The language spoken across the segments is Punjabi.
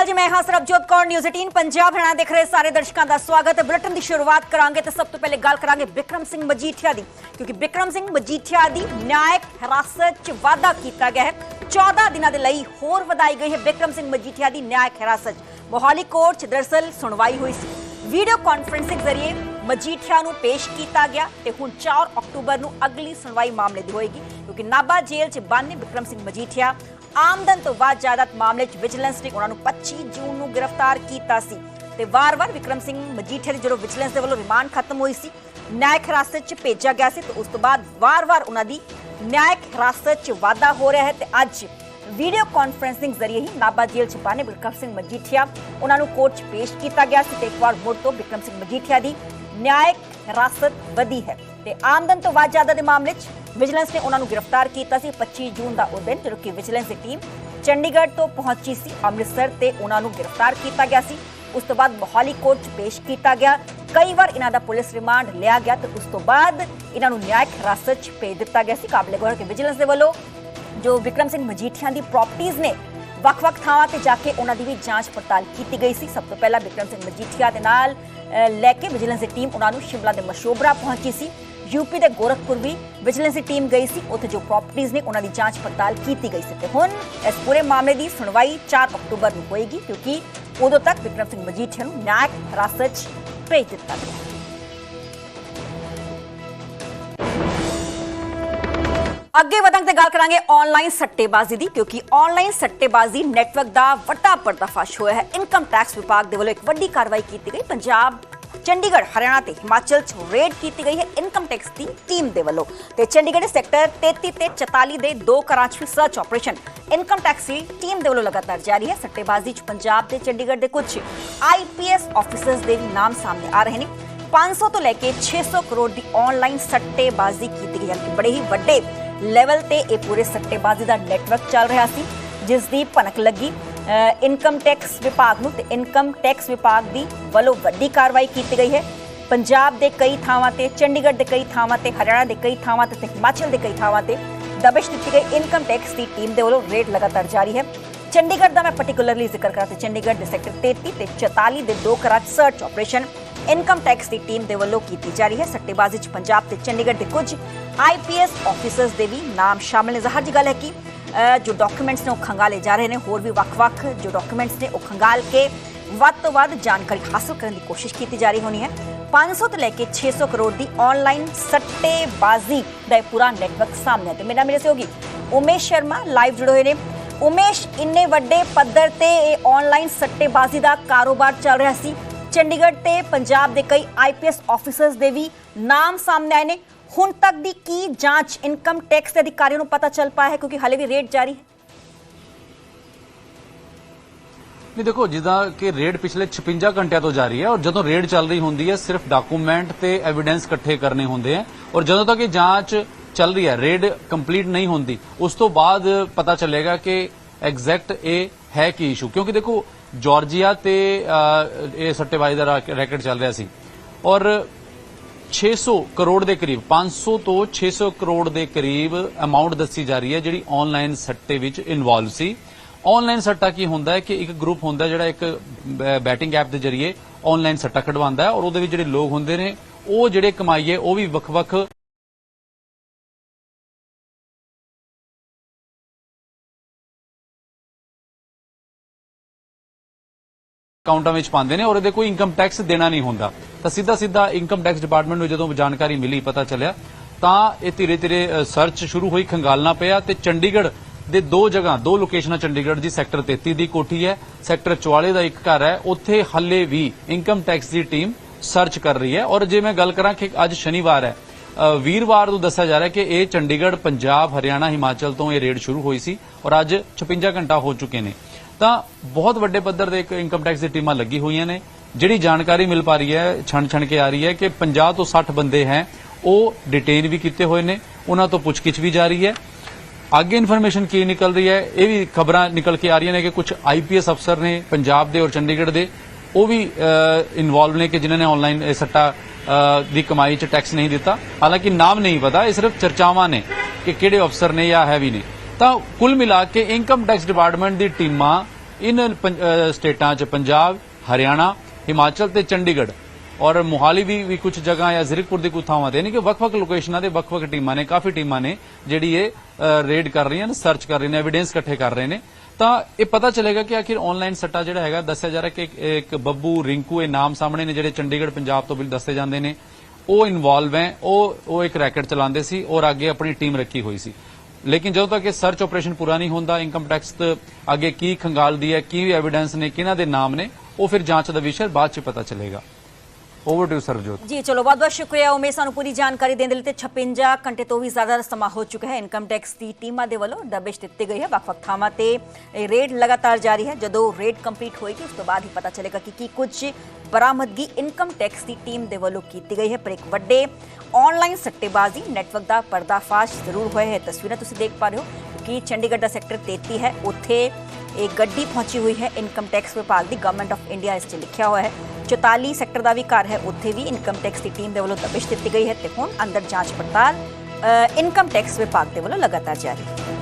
ਅਕਾਲ ਜੀ, ਮੈਂ ਹਾਂ ਸਰਬਜੋਤ ਕੌਰ ਨਿਊਜ਼ 18 ਪੰਜਾਬ ਹਰਿਆਣਾ ਦੇਖ ਰਹੇ ਸਾਰੇ ਦਰਸ਼ਕਾਂ ਦਾ ਸਵਾਗਤ। ਹੈ ਬੁਲੇਟਿਨ ਦੀ ਸ਼ੁਰੂਆਤ ਕਰਾਂਗੇ ਤੇ ਸਭ ਤੋਂ ਪਹਿਲੇ ਗੱਲ ਕਰਾਂਗੇ ਬਿਕਰਮ ਸਿੰਘ ਮਜੀਠੀਆ ਦੀ, ਕਿਉਂਕਿ ਬਿਕਰਮ ਸਿੰਘ ਮਜੀਠੀਆ ਦੀ ਨਿਆਇਕ ਹਿਰਾਸਤ 'ਚ ਵਾਅਦਾ ਕੀਤਾ ਗਿਆ ਹੈ। 14 ਦਿਨਾਂ ਦੇ ਲਈ ਹੋਰ ਵਧਾਈ ਗਈ ਹੈ ਬਿਕਰਮ ਸਿੰਘ ਮਜੀਠੀਆ ਦੀ ਨਿਆਇਕ ਹਿਰਾਸਤ ਮੋਹਾਲੀ ਕੋਰਟ 'ਚ ਦਰਅਸਲ ਸੁਣਵਾਈ ਹੋਈ ਸੀ। ਵੀਡੀਓ ਕਾਨਫਰੰਸਿੰਗ ਜ਼ਰੀਏ ਮਜੀਠੀਆ ਨੂੰ ਪੇਸ਼ ਕੀਤਾ ਗਿਆ ਤੇ ਹੁਣ 4 ਅਕਤੂਬਰ ਨੂੰ ਅਗਲੀ ਸੁਣਵਾਈ ਮਾਮਲੇ ਦੀ ਹੋਏਗੀ, ਕਿਉਂਕਿ ਨਾਭਾ ਜੇਲ੍ਹ 'ਚ ਬੰਦ ਨੇ ਬਿਕਰਮ ਸਿੰਘ ਮਜੀਠੀਆ ਆਮਦਨ ਤੋਂ ਬਾਅਦ ਜਾਇਦਾਦ ਮਾਮਲੇ 'ਚ ਵਿਜੀਲੈਂਸ ਨੇ ਉਹਨਾਂ ਨੂੰ 25 ਜੂਨ ਨੂੰ ਗ੍ਰਿਫਤਾਰ ਕੀਤਾ ਸੀ। ਤੇ ਵਾਰ-ਵਾਰ ਵਿਕਰਮ ਸਿੰਘ ਮਜੀਠੀਆ ਦੀ ਜਦੋਂ ਵਿਜੀਲੈਂਸ ਦੇ ਵੱਲੋਂ ਰਿਮਾਂਡ ਖਤਮ ਹੋਈ ਸੀ, ਨਿਆਇਕ ਹਿਰਾਸਤ 'ਚ ਭੇਜਿਆ ਗਿਆ ਸੀ ਤੇ ਉਸ ਤੋਂ ਬਾਅਦ ਵਾਰ-ਵਾਰ ਉਹਨਾਂ ਦੀ ਨਿਆਇਕ ਹਿਰਾਸਤ 'ਚ ਵਾਧਾ ਹੋ ਰਿਹਾ ਹੈ ਤੇ ਅੱਜ ਵੀਡੀਓ ਕਾਨਫਰੈਂਸਿੰਗ ਜ਼ਰੀਏ ਹੀ ਨਾਭਾ ਜੇਲ੍ਹ 'ਚ ਬਾਨੇ ਬਿਕਰਮ ਸਿੰਘ ਮਜੀਠੀਆ ਉਹਨਾਂ ਨੂੰ ਕੋਰਟ 'ਚ ਪੇਸ਼ ਕੀਤਾ ਗਿਆ ਸੀ ਤੇ ਇੱਕ ਵਾਰ ਮੁੜ ਤੋਂ ਬਿਕਰਮ ਸਿੰਘ ਮਜੀਠੀਆ ਦੀ ਨਿਆਇਕ ਹਿਰਾਸਤ ਵਧੀ ਹੈ। ਤੇ ਆਮਦਨ ਤੋਂ ਵੱਧ ਜ਼ਿਆਦਾ ਦੇ ਮਾਮਲੇ 'ਚ ਵਿਜੀਲੈਂਸ ਨੇ ਉਹਨਾਂ ਨੂੰ ਗ੍ਰਿਫਤਾਰ ਕੀਤਾ ਸੀ। 25 ਜੂਨ ਦਾ ਉਹ ਦਿਨ ਜਦੋਂ ਕਿ ਵਿਜੀਲੈਂਸ ਦੀ ਟੀਮ ਚੰਡੀਗੜ੍ਹ ਤੋਂ ਪਹੁੰਚੀ ਸੀ। ਅੰਮ੍ਰਿਤਸਰ ਤੇ ਉਹਨਾਂ ਨੂੰ ਗ੍ਰਿਫਤਾਰ ਕੀਤਾ ਗਿਆ ਸੀ। ਉਸ ਤੋਂ ਬਾਅਦ ਮੋਹਾਲੀ ਕੋਰਟ 'ਚ ਪੇਸ਼ ਕੀਤਾ ਗਿਆ। ਕਈ ਵਾਰ ਇਹਨਾਂ ਦਾ ਪੁਲਿਸ ਰਿਮਾਂਡ ਲਿਆ ਗਿਆ ਤੇ ਉਸ ਤੋਂ ਬਾਅਦ ਇਹਨਾਂ ਨੂੰ ਨਿਆਇਕ ਹਿਰਾਸਤ 'ਚ ਭੇਜ ਦਿੱਤਾ ਗਿਆ ਸੀ। ਕਾਬਲੇ ਗੌਰ ਕਿ ਵਿਜੀਲੈਂਸ ਦੇ ਵੱਲੋਂ ਜੋ ਵਿਕਰਮ ਸਿੰਘ ਮਜੀਠੀਆ ਦੀ ਪ੍ਰਾਪਰਟੀਆਂ ਨੇ, ਵੱਖ-ਵੱਖ ਥਾਵਾਂ ਤੇ ਜਾ ਕੇ ਉਹਨਾਂ ਦੀ ਵੀ ਜਾਂਚ ਪੜਤਾਲ ਕੀਤੀ ਗਈ ਸੀ। ਸਭ ਤੋਂ ਪਹਿਲਾਂ ਵਿਕਰਮ ਸਿੰਘ ਮਜੀਠੀਆ ਦੇ ਨਾਲ ਲੈ ਕੇ ਵਿਜੀਲੈਂਸ ਦੀ ਟੀਮ ਉਹਨਾਂ ਨੂੰ ਸ਼ਿਮਲਾ ਦੇ ਮਸ਼ੋਬਰਾ ਪਹੁੰਚੀ ਸੀ। ਯੂਪੀ ਦੇ ਗੋਰਖਪੁਰ ਵੀ ਵਿਜੀਲੈਂਸ ਦੀ ਟੀਮ ਗਈ ਸੀ। ਉੱਥੇ ਜੋ ਪ੍ਰਾਪਰਟੀਆਂ ਨੇ, ਉਹਨਾਂ ਦੀ ਜਾਂਚ ਪੜਤਾਲ ਕੀਤੀ ਗਈ ਸੀ ਤੇ ਹੁਣ ਇਸ ਪੂਰੇ ਮਾਮਲੇ ਦੀ ਸੁਣਵਾਈ 4 ਅਕਤੂਬਰ ਨੂੰ ਹੋਏਗੀ, ਕਿਉਂਕਿ ਉਦੋਂ ਤੱਕ ਵਿਕਰਮ ਸਿੰਘ ਮਜੀਠੀਆ ਨੂੰ ਨਿਆਇਕ ਹਿਰਾਸਤ 'ਚ ਭੇਜ ਦਿੱਤਾ ਗਿਆ। ਅੱਗੇ ਵਧਣ ਤੇ ਗੱਲ ਕਰਾਂਗੇ ਆਨਲਾਈਨ ਸੱਟੇਬਾਜ਼ੀ ਦੀ, ਕਿਉਂਕਿ ਆਨਲਾਈਨ ਸੱਟੇਬਾਜ਼ੀ ਨੈਟਵਰਕ ਦਾ ਵੱਡਾ ਪਰਦਾਫਾਸ਼ ਹੋਇਆ ਹੈ। ਇਨਕਮ ਟੈਕਸ ਵਿਭਾਗ ਦੇ ਵੱਲੋਂ ਇੱਕ ਵੱਡੀ ਕਾਰਵਾਈ ਕੀਤੀ ਗਈ। ਪੰਜਾਬ ਚੰਡੀਗੜ੍ਹ, ਹਰਿਆਣਾ ਤੇ ਹਿਮਾਚਲ 'ਚ ਰੇਡ ਕੀਤੀ ਗਈ ਹੈ ਇਨਕਮ ਟੈਕਸ ਦੀ ਟੀਮ ਦੇ ਵੱਲੋਂ। ਤੇ ਚੰਡੀਗੜ੍ਹ ਦੇ ਸੈਕਟਰ 33 ਤੇ 44 ਦੇ ਦੋ ਕਰਾਚ ਵਿੱਚ ਸਰਚ ਆਪਰੇਸ਼ਨ ਇਨਕਮ ਟੈਕਸ ਦੀ ਟੀਮ ਦੇ ਵੱਲੋਂ ਲਗਾਤਾਰ ਜਾਰੀ ਹੈ। ਸੱਟੇਬਾਜ਼ੀ 'ਚ ਪੰਜਾਬ ਤੇ ਚੰਡੀਗੜ੍ਹ ਦੇ ਕੁਝ ਆਈਪੀਐਸ ਆਫੀਸਰਸ ਦੇ ਨਾਮ ਸਾਹਮਣੇ ਆ ਰਹੇ ਨੇ। 500 ਤੋਂ ਲੈ ਕੇ 600 ਕਰੋੜ ਦੀ ਆਨਲਾਈਨ ਸੱਟੇਬਾਜ਼ੀ ਕੀਤੀ ਗਈ ਹੈ। ਕਿ ਬੜੇ ਹੀ ਵੱਡੇ ਲੈਵਲ ਤੇ ਇਹ ਪੂਰੇ ਸੱਟੇਬਾਜ਼ੀ ਦਾ ਨੈਟਵਰਕ ਚੱਲ ਰਿਹਾ ਸੀ, ਜਿਸ ਦੀ ਭਨਕ ਲੱਗੀ। ਇਨਕਮ ਟੈਕਸ ਵਿਭਾਗ ਨੂੰ ਤੇ ਇਨਕਮ ਟੈਕਸ ਵਿਭਾਗ ਦੀ ਵੱਲੋਂ ਵੱਡੀ ਕਾਰਵਾਈ ਕੀਤੀ ਗਈ ਹੈ। ਪੰਜਾਬ ਦੇ ਕਈ ਥਾਵਾਂ ਤੇ, ਚੰਡੀਗੜ੍ਹ ਦੇ ਕਈ ਥਾਵਾਂ ਤੇ, ਹਰਿਆਣਾ ਦੇ ਕਈ ਥਾਵਾਂ ਤੇ ਹਿਮਾਚਲ ਦੇ ਕਈ ਥਾਵਾਂ ਤੇ ਦਬਿਸ਼ ਦਿੱਤੀ ਗਈ ਇਨਕਮ ਟੈਕਸ ਦੀ ਟੀਮ ਦੇ ਵੱਲੋਂ ਰੇਡ ਲਗਾਤਾਰ ਜਾਰੀ ਹੈ। ਚੰਡੀਗੜ੍ਹ ਦਾ ਮੈਂ ਪਾਰਟਿਕੂਲਰਲੀ ਜ਼ਿਕਰ ਕਰਾਂ ਤੇ ਚੰਡੀਗੜ੍ਹ ਦੇ ਸੈਕਟਰ 33 ਤੇ 44 ਦੇ ਦੋ ਕਰਾਚ ਸਰਚ ਆਪਰੇਸ਼ਨ ਇਨਕਮ ਟੈਕਸ ਦੀ ਟੀਮ ਦੇ ਵੱਲੋਂ ਕੀਤੀ ਜਾ ਰਹੀ ਹੈ। ਸੱਟੇਬਾਜ਼ੀ 'ਚ ਪੰਜਾਬ ਤੇ ਚੰਡੀਗੜ੍ਹ ਦੇ ਕੁਝ ਆਈਪੀਐਸ ਆਫੀਸਰਸ ਦੇ ਵੀ ਨਾਮ ਸ਼ਾਮਲ ਨੇ। ਜ਼ਾਹਰ ਜੀ ਗੱਲ ਹੈ ਕਿ ਜੋ ਡਾਕੂਮੈਂਟਸ ਨੇ ਉਹ ਖੰਗਾਲੇ ਜਾ ਰਹੇ ਨੇ, ਹੋਰ ਵੀ ਵੱਖ-ਵੱਖ ਜੋ ਡਾਕੂਮੈਂਟਸ ਨੇ ਉਹ ਖੰਗਾਲ ਕੇ ਵੱਧ ਤੋਂ ਵੱਧ ਜਾਣਕਾਰੀ ਹਾਸਲ ਕਰਨ ਦੀ ਕੋਸ਼ਿਸ਼ ਕੀਤੀ ਜਾ ਰਹੀ ਹੋਣੀ ਹੈ। 500 ਤੋਂ ਲੈ ਕੇ 600 ਕਰੋੜ ਦੀ ਆਨਲਾਈਨ ਸੱਟੇਬਾਜ਼ੀ ਦਾ ਇਹ ਪੂਰਾ ਨੈਟਵਰਕ ਸਾਹਮਣੇ ਹੈ ਤੇ ਮੇਰਾ ਮੇਰੇ ਸਹਿਯੋਗੀ ਉਮੇਸ਼ ਸ਼ਰਮਾ ਲਾਈਵ ਜੁੜੇ ਹੋਏ ਨੇ। ਉਮੇਸ਼, ਇੰਨੇ ਵੱਡੇ ਪੱਧਰ ਤੇ ਇਹ ਆਨਲਾਈਨ ਸੱਟੇਬਾਜ਼ੀ ਦਾ ਕਾਰੋਬਾਰ ਚੱਲ ਰਿਹਾ ਸੀ। ਚੰਡੀਗੜ੍ਹ ਤੇ ਪੰਜਾਬ ਦੇ ਕਈ ਆਈਪੀਐਸ ਆਫੀਸਰਸ ਦੇ ਵੀ ਨਾਮ ਸਾਹਮਣੇ ਆਏ ਨੇ। ਹੁਣ ਤੱਕ ਦੀ ਕੀ ਜਾਂਚ ਇਨਕਮ ਟੈਕਸ ਦੇ ਅਧਿਕਾਰੀਆਂ ਨੂੰ ਪਤਾ ਚੱਲ ਪਾਇਆ ਹੈ? ਕਿਉਂਕਿ ਹਾਲੇ ਵੀ ਰੇਡ ਜਾਰੀ ਹੈ। ਨਹੀਂ, ਦੇਖੋ, ਜਿੱਦਾਂ ਕਿ ਰੇਡ ਪਿਛਲੇ 56 ਘੰਟਿਆਂ ਤੋਂ ਜਾਰੀ ਹੈ ਔਰ ਜਦੋਂ ਰੇਡ ਚੱਲ ਰਹੀ ਹੁੰਦੀ ਹੈ, ਸਿਰਫ ਡਾਕੂਮੈਂਟ ਤੇ ਐਵੀਡੈਂਸ ਇਕੱਠੇ ਕਰਨੇ ਹੁੰਦੇ ਆ ਔਰ ਜਦੋਂ ਤੱਕ ਇਹ ਜਾਂਚ ਚੱਲ ਰਹੀ ਹੈ ਰੇਡ ਕੰਪਲੀਟ ਨਹੀਂ ਹੁੰਦੀ, ਉਸ ਤੋਂ ਬਾਅਦ ਪਤਾ ਚੱਲੇਗਾ ਕਿ ਐਗਜ਼ੈਕਟ ਇਹ ਹੈ ਕੀ ਇਸ਼ੂ ਕਿਉਂਕਿ ਦੇਖੋ ਜਾਰਜੀਆ ਤੇ ਇਹ ਸੱਟੇਬਾਜ਼ੀ ਦਾ ਰੈਕਟ ਚੱਲ ਰਿਹਾ ਸੀ। ਔਰ 600 ਕਰੋੜ ਦੇ ਕਰੀਬ 500 ਤੋਂ 600 ਕਰੋੜ ਦੇ ਕਰੀਬ ਅਮਾਉਂਟ ਦੱਸੀ ਜਾ ਰਹੀ ਹੈ, ਜਿਹੜੀ ਆਨਲਾਈਨ ਸੱਟੇ ਵਿੱਚ ਇਨਵੋਲਵ ਸੀ। ਆਨਲਾਈਨ ਸੱਟਾ ਕੀ ਹੁੰਦਾ ਹੈ ਕਿ ਇੱਕ ਗਰੁੱਪ ਹੁੰਦਾ ਜਿਹੜਾ ਇੱਕ ਬੈਟਿੰਗ ਐਪ ਦੇ ਜ਼ਰੀਏ ਆਨਲਾਈਨ ਸੱਟਾ ਕਢਵਾਉਂਦਾ ਹੈ ਔਰ ਉਹਦੇ ਵਿੱਚ ਜਿਹੜੇ ਲੋਕ ਹੁੰਦੇ ਨੇ, ਉਹ ਜਿਹੜੇ ਕਮਾਈਏ ਉਹ ਵੀ ਵੱਖ-ਵੱਖ ਅਕਾਊਂਟਾਂ ਵਿੱਚ ਪਾਉਂਦੇ ਨੇ ਔਰ ਇਹਦੇ ਕੋਈ ਇਨਕਮ ਟੈਕਸ ਦੇਣਾ ਨਹੀਂ ਹੁੰਦਾ। ਤਾਂ ਸਿੱਧਾ ਸਿੱਧਾ ਇਨਕਮ ਟੈਕਸ ਡਿਪਾਰਟਮੈਂਟ ਨੂੰ ਜਦੋਂ ਜਾਣਕਾਰੀ ਮਿਲੀ, ਪਤਾ ਚੱਲਿਆ, ਤਾਂ ਇਹ ਧੀਰੇ ਧੀਰੇ ਸਰਚ ਸ਼ੁਰੂ ਹੋਈ, ਖੰਗਾਲਣਾ ਪਿਆ ਤੇ ਚੰਡੀਗੜ੍ਹ ਦੇ ਦੋ ਜਗ੍ਹਾ, ਦੋ ਲੋਕੇਸ਼ਨਾਂ ਚੰਡੀਗੜ੍ਹ ਦੀ ਸੈਕਟਰ 33 ਦੀ ਕੋਠੀ ਹੈ ਸੈਕਟਰ 44 ਦਾ ਇੱਕ ਘਰ ਹੈ, ਉੱਥੇ ਹੱਲੇ ਵੀ ਇਨਕਮ ਟੈਕਸ ਦੀ ਟੀਮ ਸਰਚ ਕਰ ਰਹੀ ਹੈ। ਔਰ ਜੇ ਮੈਂ ਗੱਲ ਕਰਾਂ ਕਿ ਅੱਜ ਸ਼ਨੀਵਾਰ ਹੈ ਵੀਰਵਾਰ ਨੂੰ ਦੱਸਿਆ ਜਾ ਰਿਹਾ ਕਿ ਇਹ ਚੰਡੀਗੜ੍ਹ, ਪੰਜਾਬ, ਹਰਿਆਣਾ, ਹਿਮਾਚਲ ਤੋਂ ਇਹ ਰੇਡ ਸ਼ੁਰੂ ਹੋਈ ਸੀ ਔਰ ਅੱਜ 56 ਘੰਟਾ ਹੋ ਚੁੱਕੇ ਨੇ। ਤਾਂ ਬਹੁਤ ਵੱਡੇ ਪੱਧਰ ਦੇ ਇੱਕ ਇਨਕਮ ਟੈਕਸ ਦੀ ਟੀਮਾਂ ਲੱਗੀ ਹੋਈਆਂ ਨੇ, ਜਿਹੜੀ ਜਾਣਕਾਰੀ ਮਿਲ ਪਾ ਰਹੀ ਹੈ ਛਣ ਛਣ ਕੇ ਆ ਰਹੀ ਹੈ ਕਿ 50 ਤੋਂ 60 ਬੰਦੇ ਹੈ, ਉਹ ਡਿਟੇਨ ਵੀ ਕੀਤੇ ਹੋਏ ਨੇ, ਉਹਨਾਂ ਤੋਂ ਪੁੱਛਗਿੱਛ ਵੀ ਜਾ ਰਹੀ ਹੈ। ਅੱਗੇ ਇਨਫੋਰਮੇਸ਼ਨ ਕੀ ਨਿਕਲ ਰਹੀ ਹੈ, ਇਹ ਵੀ ਖਬਰਾਂ ਨਿਕਲ ਕੇ ਆ ਰਹੀਆਂ ਨੇ ਕਿ ਕੁਝ ਆਈਪੀਐਸ ਅਫਸਰ ਨੇ ਪੰਜਾਬ ਦੇ ਔਰ ਚੰਡੀਗੜ੍ਹ ਦੇ, ਉਹ ਵੀ ਇਨਵੋਲਵ ਨੇ ਕਿ ਜਿਨ੍ਹਾਂ ਨੇ ਆਨਲਾਈਨ ਇਹ ਸੱਟਾ ਦੀ ਕਮਾਈ 'ਚ ਟੈਕਸ ਨਹੀਂ ਦਿੱਤਾ। ਹਾਲਾਂਕਿ ਨਾਮ ਨਹੀਂ ਪਤਾ, ਇਹ ਸਿਰਫ ਚਰਚਾਵਾਂ ਨੇ ਕਿ ਕਿਹੜੇ ਅਫਸਰ ਨੇ ਜਾਂ ਹੈ ਵੀ ਨੇ ਤਾਂ ਕੁੱਲ ਮਿਲਾ ਕੇ ਇਨਕਮ ਟੈਕਸ ਡਿਪਾਰਟਮੈਂਟ ਦੀ ਟੀਮਾਂ ਇਨ ਪੰਜ- ਸਟੇਟਾਂ 'ਚ ਪੰਜਾਬ, ਹਰਿਆਣਾ, ਹਿਮਾਚਲ ਤੇ ਚੰਡੀਗੜ੍ਹ। ਔਰ ਮੋਹਾਲੀ ਵੀ ਵੀ ਕੁਝ ਜਗ੍ਹਾ ਜਾਂ ਜ਼ੀਰਕਪੁਰ ਦੀ ਕੁਝ ਥਾਵਾਂ ਤੇ ਨੇ ਕਿ ਵੱਖ-ਵੱਖ ਲੋਕੇਸ਼ਨਾਂ ਦੇ ਵੱਖ-ਵੱਖ ਟੀਮਾਂ ਨੇ, ਕਾਫੀ ਟੀਮਾਂ ਨੇ, ਜਿਹੜੀ ਇਹ ਰੇਡ ਕਰ ਰਹੀਆਂ ਨੇ ਸਰਚ ਕਰ ਰਹੀਆਂ ਨੇ ਐਵੀਡੈਂਸ ਇਕੱਠੇ ਕਰ ਰਹੇ ਨੇ। ਤਾਂ ਇਹ ਪਤਾ ਚੱਲੇਗਾ ਕਿ ਆਖਿਰ ਆਨਲਾਈਨ ਸੱਟਾ ਜਿਹੜਾ ਹੈਗਾ, ਦੱਸਿਆ ਜਾ ਰਿਹਾ ਕਿ ਇੱਕ- ਇੱਕ ਬੱਬੂ ਰਿੰਕੂ ਇਹ ਨਾਮ ਸਾਹਮਣੇ ਨੇ, ਜਿਹੜੇ ਚੰਡੀਗੜ੍ਹ, ਪੰਜਾਬ ਤੋਂ ਵੀ ਦੱਸੇ ਜਾਂਦੇ ਨੇ। ਉਹ ਇਨਵੋਲਵ ਹੈ, ਉਹ ਉਹ ਇੱਕ ਰੈਕਟ ਚਲਾਉਂਦੇ ਸੀ, ਔਰ ਅੱਗੇ ਆਪਣੀ ਟੀਮ ਰੱਖੀ ਹੋਈ ਸੀ। ਲੇਕਿਨ ਜਦੋਂ ਤੱਕ ਇਹ ਸਰਚ ਆਪਰੇਸ਼ਨ ਪੂਰਾ ਨਹੀਂ ਹੁੰਦਾ ਇਨਕਮ ਟੈਕਸ ਅੱਗੇ ਕੀ ਖੰਗਾਲਦੀ ਹੈ, ਕੀ ਐਵੀਡੈਂਸ ਨੇ, ਕਿਹਨਾਂ ਦੇ ਨਾਮ ਨੇ, ਉਹ ਫਿਰ ਜਾਂਚ ਦਾ ਵਿਸ਼ਾ ਬਾਅਦ ਚ ਪਤਾ ਚੱਲੇਗਾ। ਓਵਰ ਟੂ ਸਰਬਜੋਤ ਜੀ, ਚਲੋ, ਬਹੁਤ ਬਹੁਤ ਸ਼ੁਕਰੀਆ। ਉਮੇ ਸਾਨੂੰ ਪੂਰੀ ਜਾਣਕਾਰੀ ਦੇਣ ਦੇ ਲਈ ਤੇ 56 ਘੰਟੇ ਤੋਂ ਵੀ ਜ਼ਿਆਦਾ ਸਮਾਂ ਹੋ ਚੁੱਕਾ ਹੈ। ਇਨਕਮ ਟੈਕਸ ਦੀ ਟੀਮਾਂ ਦੇ ਵੱਲੋਂ ਦਬਿਸ਼ ਦਿੱਤੀ ਗਈ ਹੈ ਵੱਖ-ਵੱਖ ਥਾਵਾਂ ਤੇ। ਰੇਡ ਲਗਾਤਾਰ ਜਾਰੀ ਹੈ। ਜਦੋਂ ਰੇਡ ਕੰਪਲੀਟ ਹੋਏਗੀ, ਉਸ ਤੋਂ ਬਾਅਦ ਹੀ ਪਤਾ ਚੱਲੇਗਾ ਕਿ ਕੀ ਕੁਝ ਬਰਾਮਦਗੀ ਇਨਕਮ ਟੈਕਸ ਦੀ ਟੀਮ ਦੇ ਵੱਲੋਂ ਕੀਤੀ ਗਈ ਹੈ। ਪਰ ਇੱਕ ਵੱਡੇ ਆਨਲਾਈਨ ਸੱਟੇਬਾਜ਼ੀ ਨੈਟਵਰਕ ਦਾ ਪਰਦਾਫਾਸ਼ ਜ਼ਰੂਰ ਹੋਇਆ ਹੈ। ਤਸਵੀਰਾਂ ਤੁਸੀਂ ਦੇਖ ਪਾ ਰਹੇ ਹੋ ਕਿ ਚੰਡੀਗੜ੍ਹ ਦਾ ਸੈਕਟਰ 33 ਹੈ। ਉੱਥੇ ਇਹ ਗੱਡੀ ਪਹੁੰਚੀ ਹੋਈ ਹੈ ਇਨਕਮ ਟੈਕਸ ਵਿਭਾਗ ਦੀ। ਗਵਰਨਮੈਂਟ ਆਫ ਇੰਡੀਆ ਇਸ 'ਚ ਲਿਖਿਆ ਹੋਇਆ ਹੈ। 44 ਸੈਕਟਰ ਦਾ ਵੀ ਘਰ ਹੈ ਉੱਥੇ ਵੀ ਇਨਕਮ ਟੈਕਸ ਦੀ ਟੀਮ ਦੇ ਵੱਲੋਂ ਦਬਿਸ਼ ਦਿੱਤੀ ਗਈ ਹੈ ਤੇ ਹੁਣ ਅੰਦਰ ਜਾਂਚ ਪੜਤਾਲ ਅ, ਇਨਕਮ ਟੈਕਸ ਵਿਭਾਗ ਦੇ ਵੱਲੋਂ ਲਗਾਤਾਰ ਜਾਰੀ। ਹੈ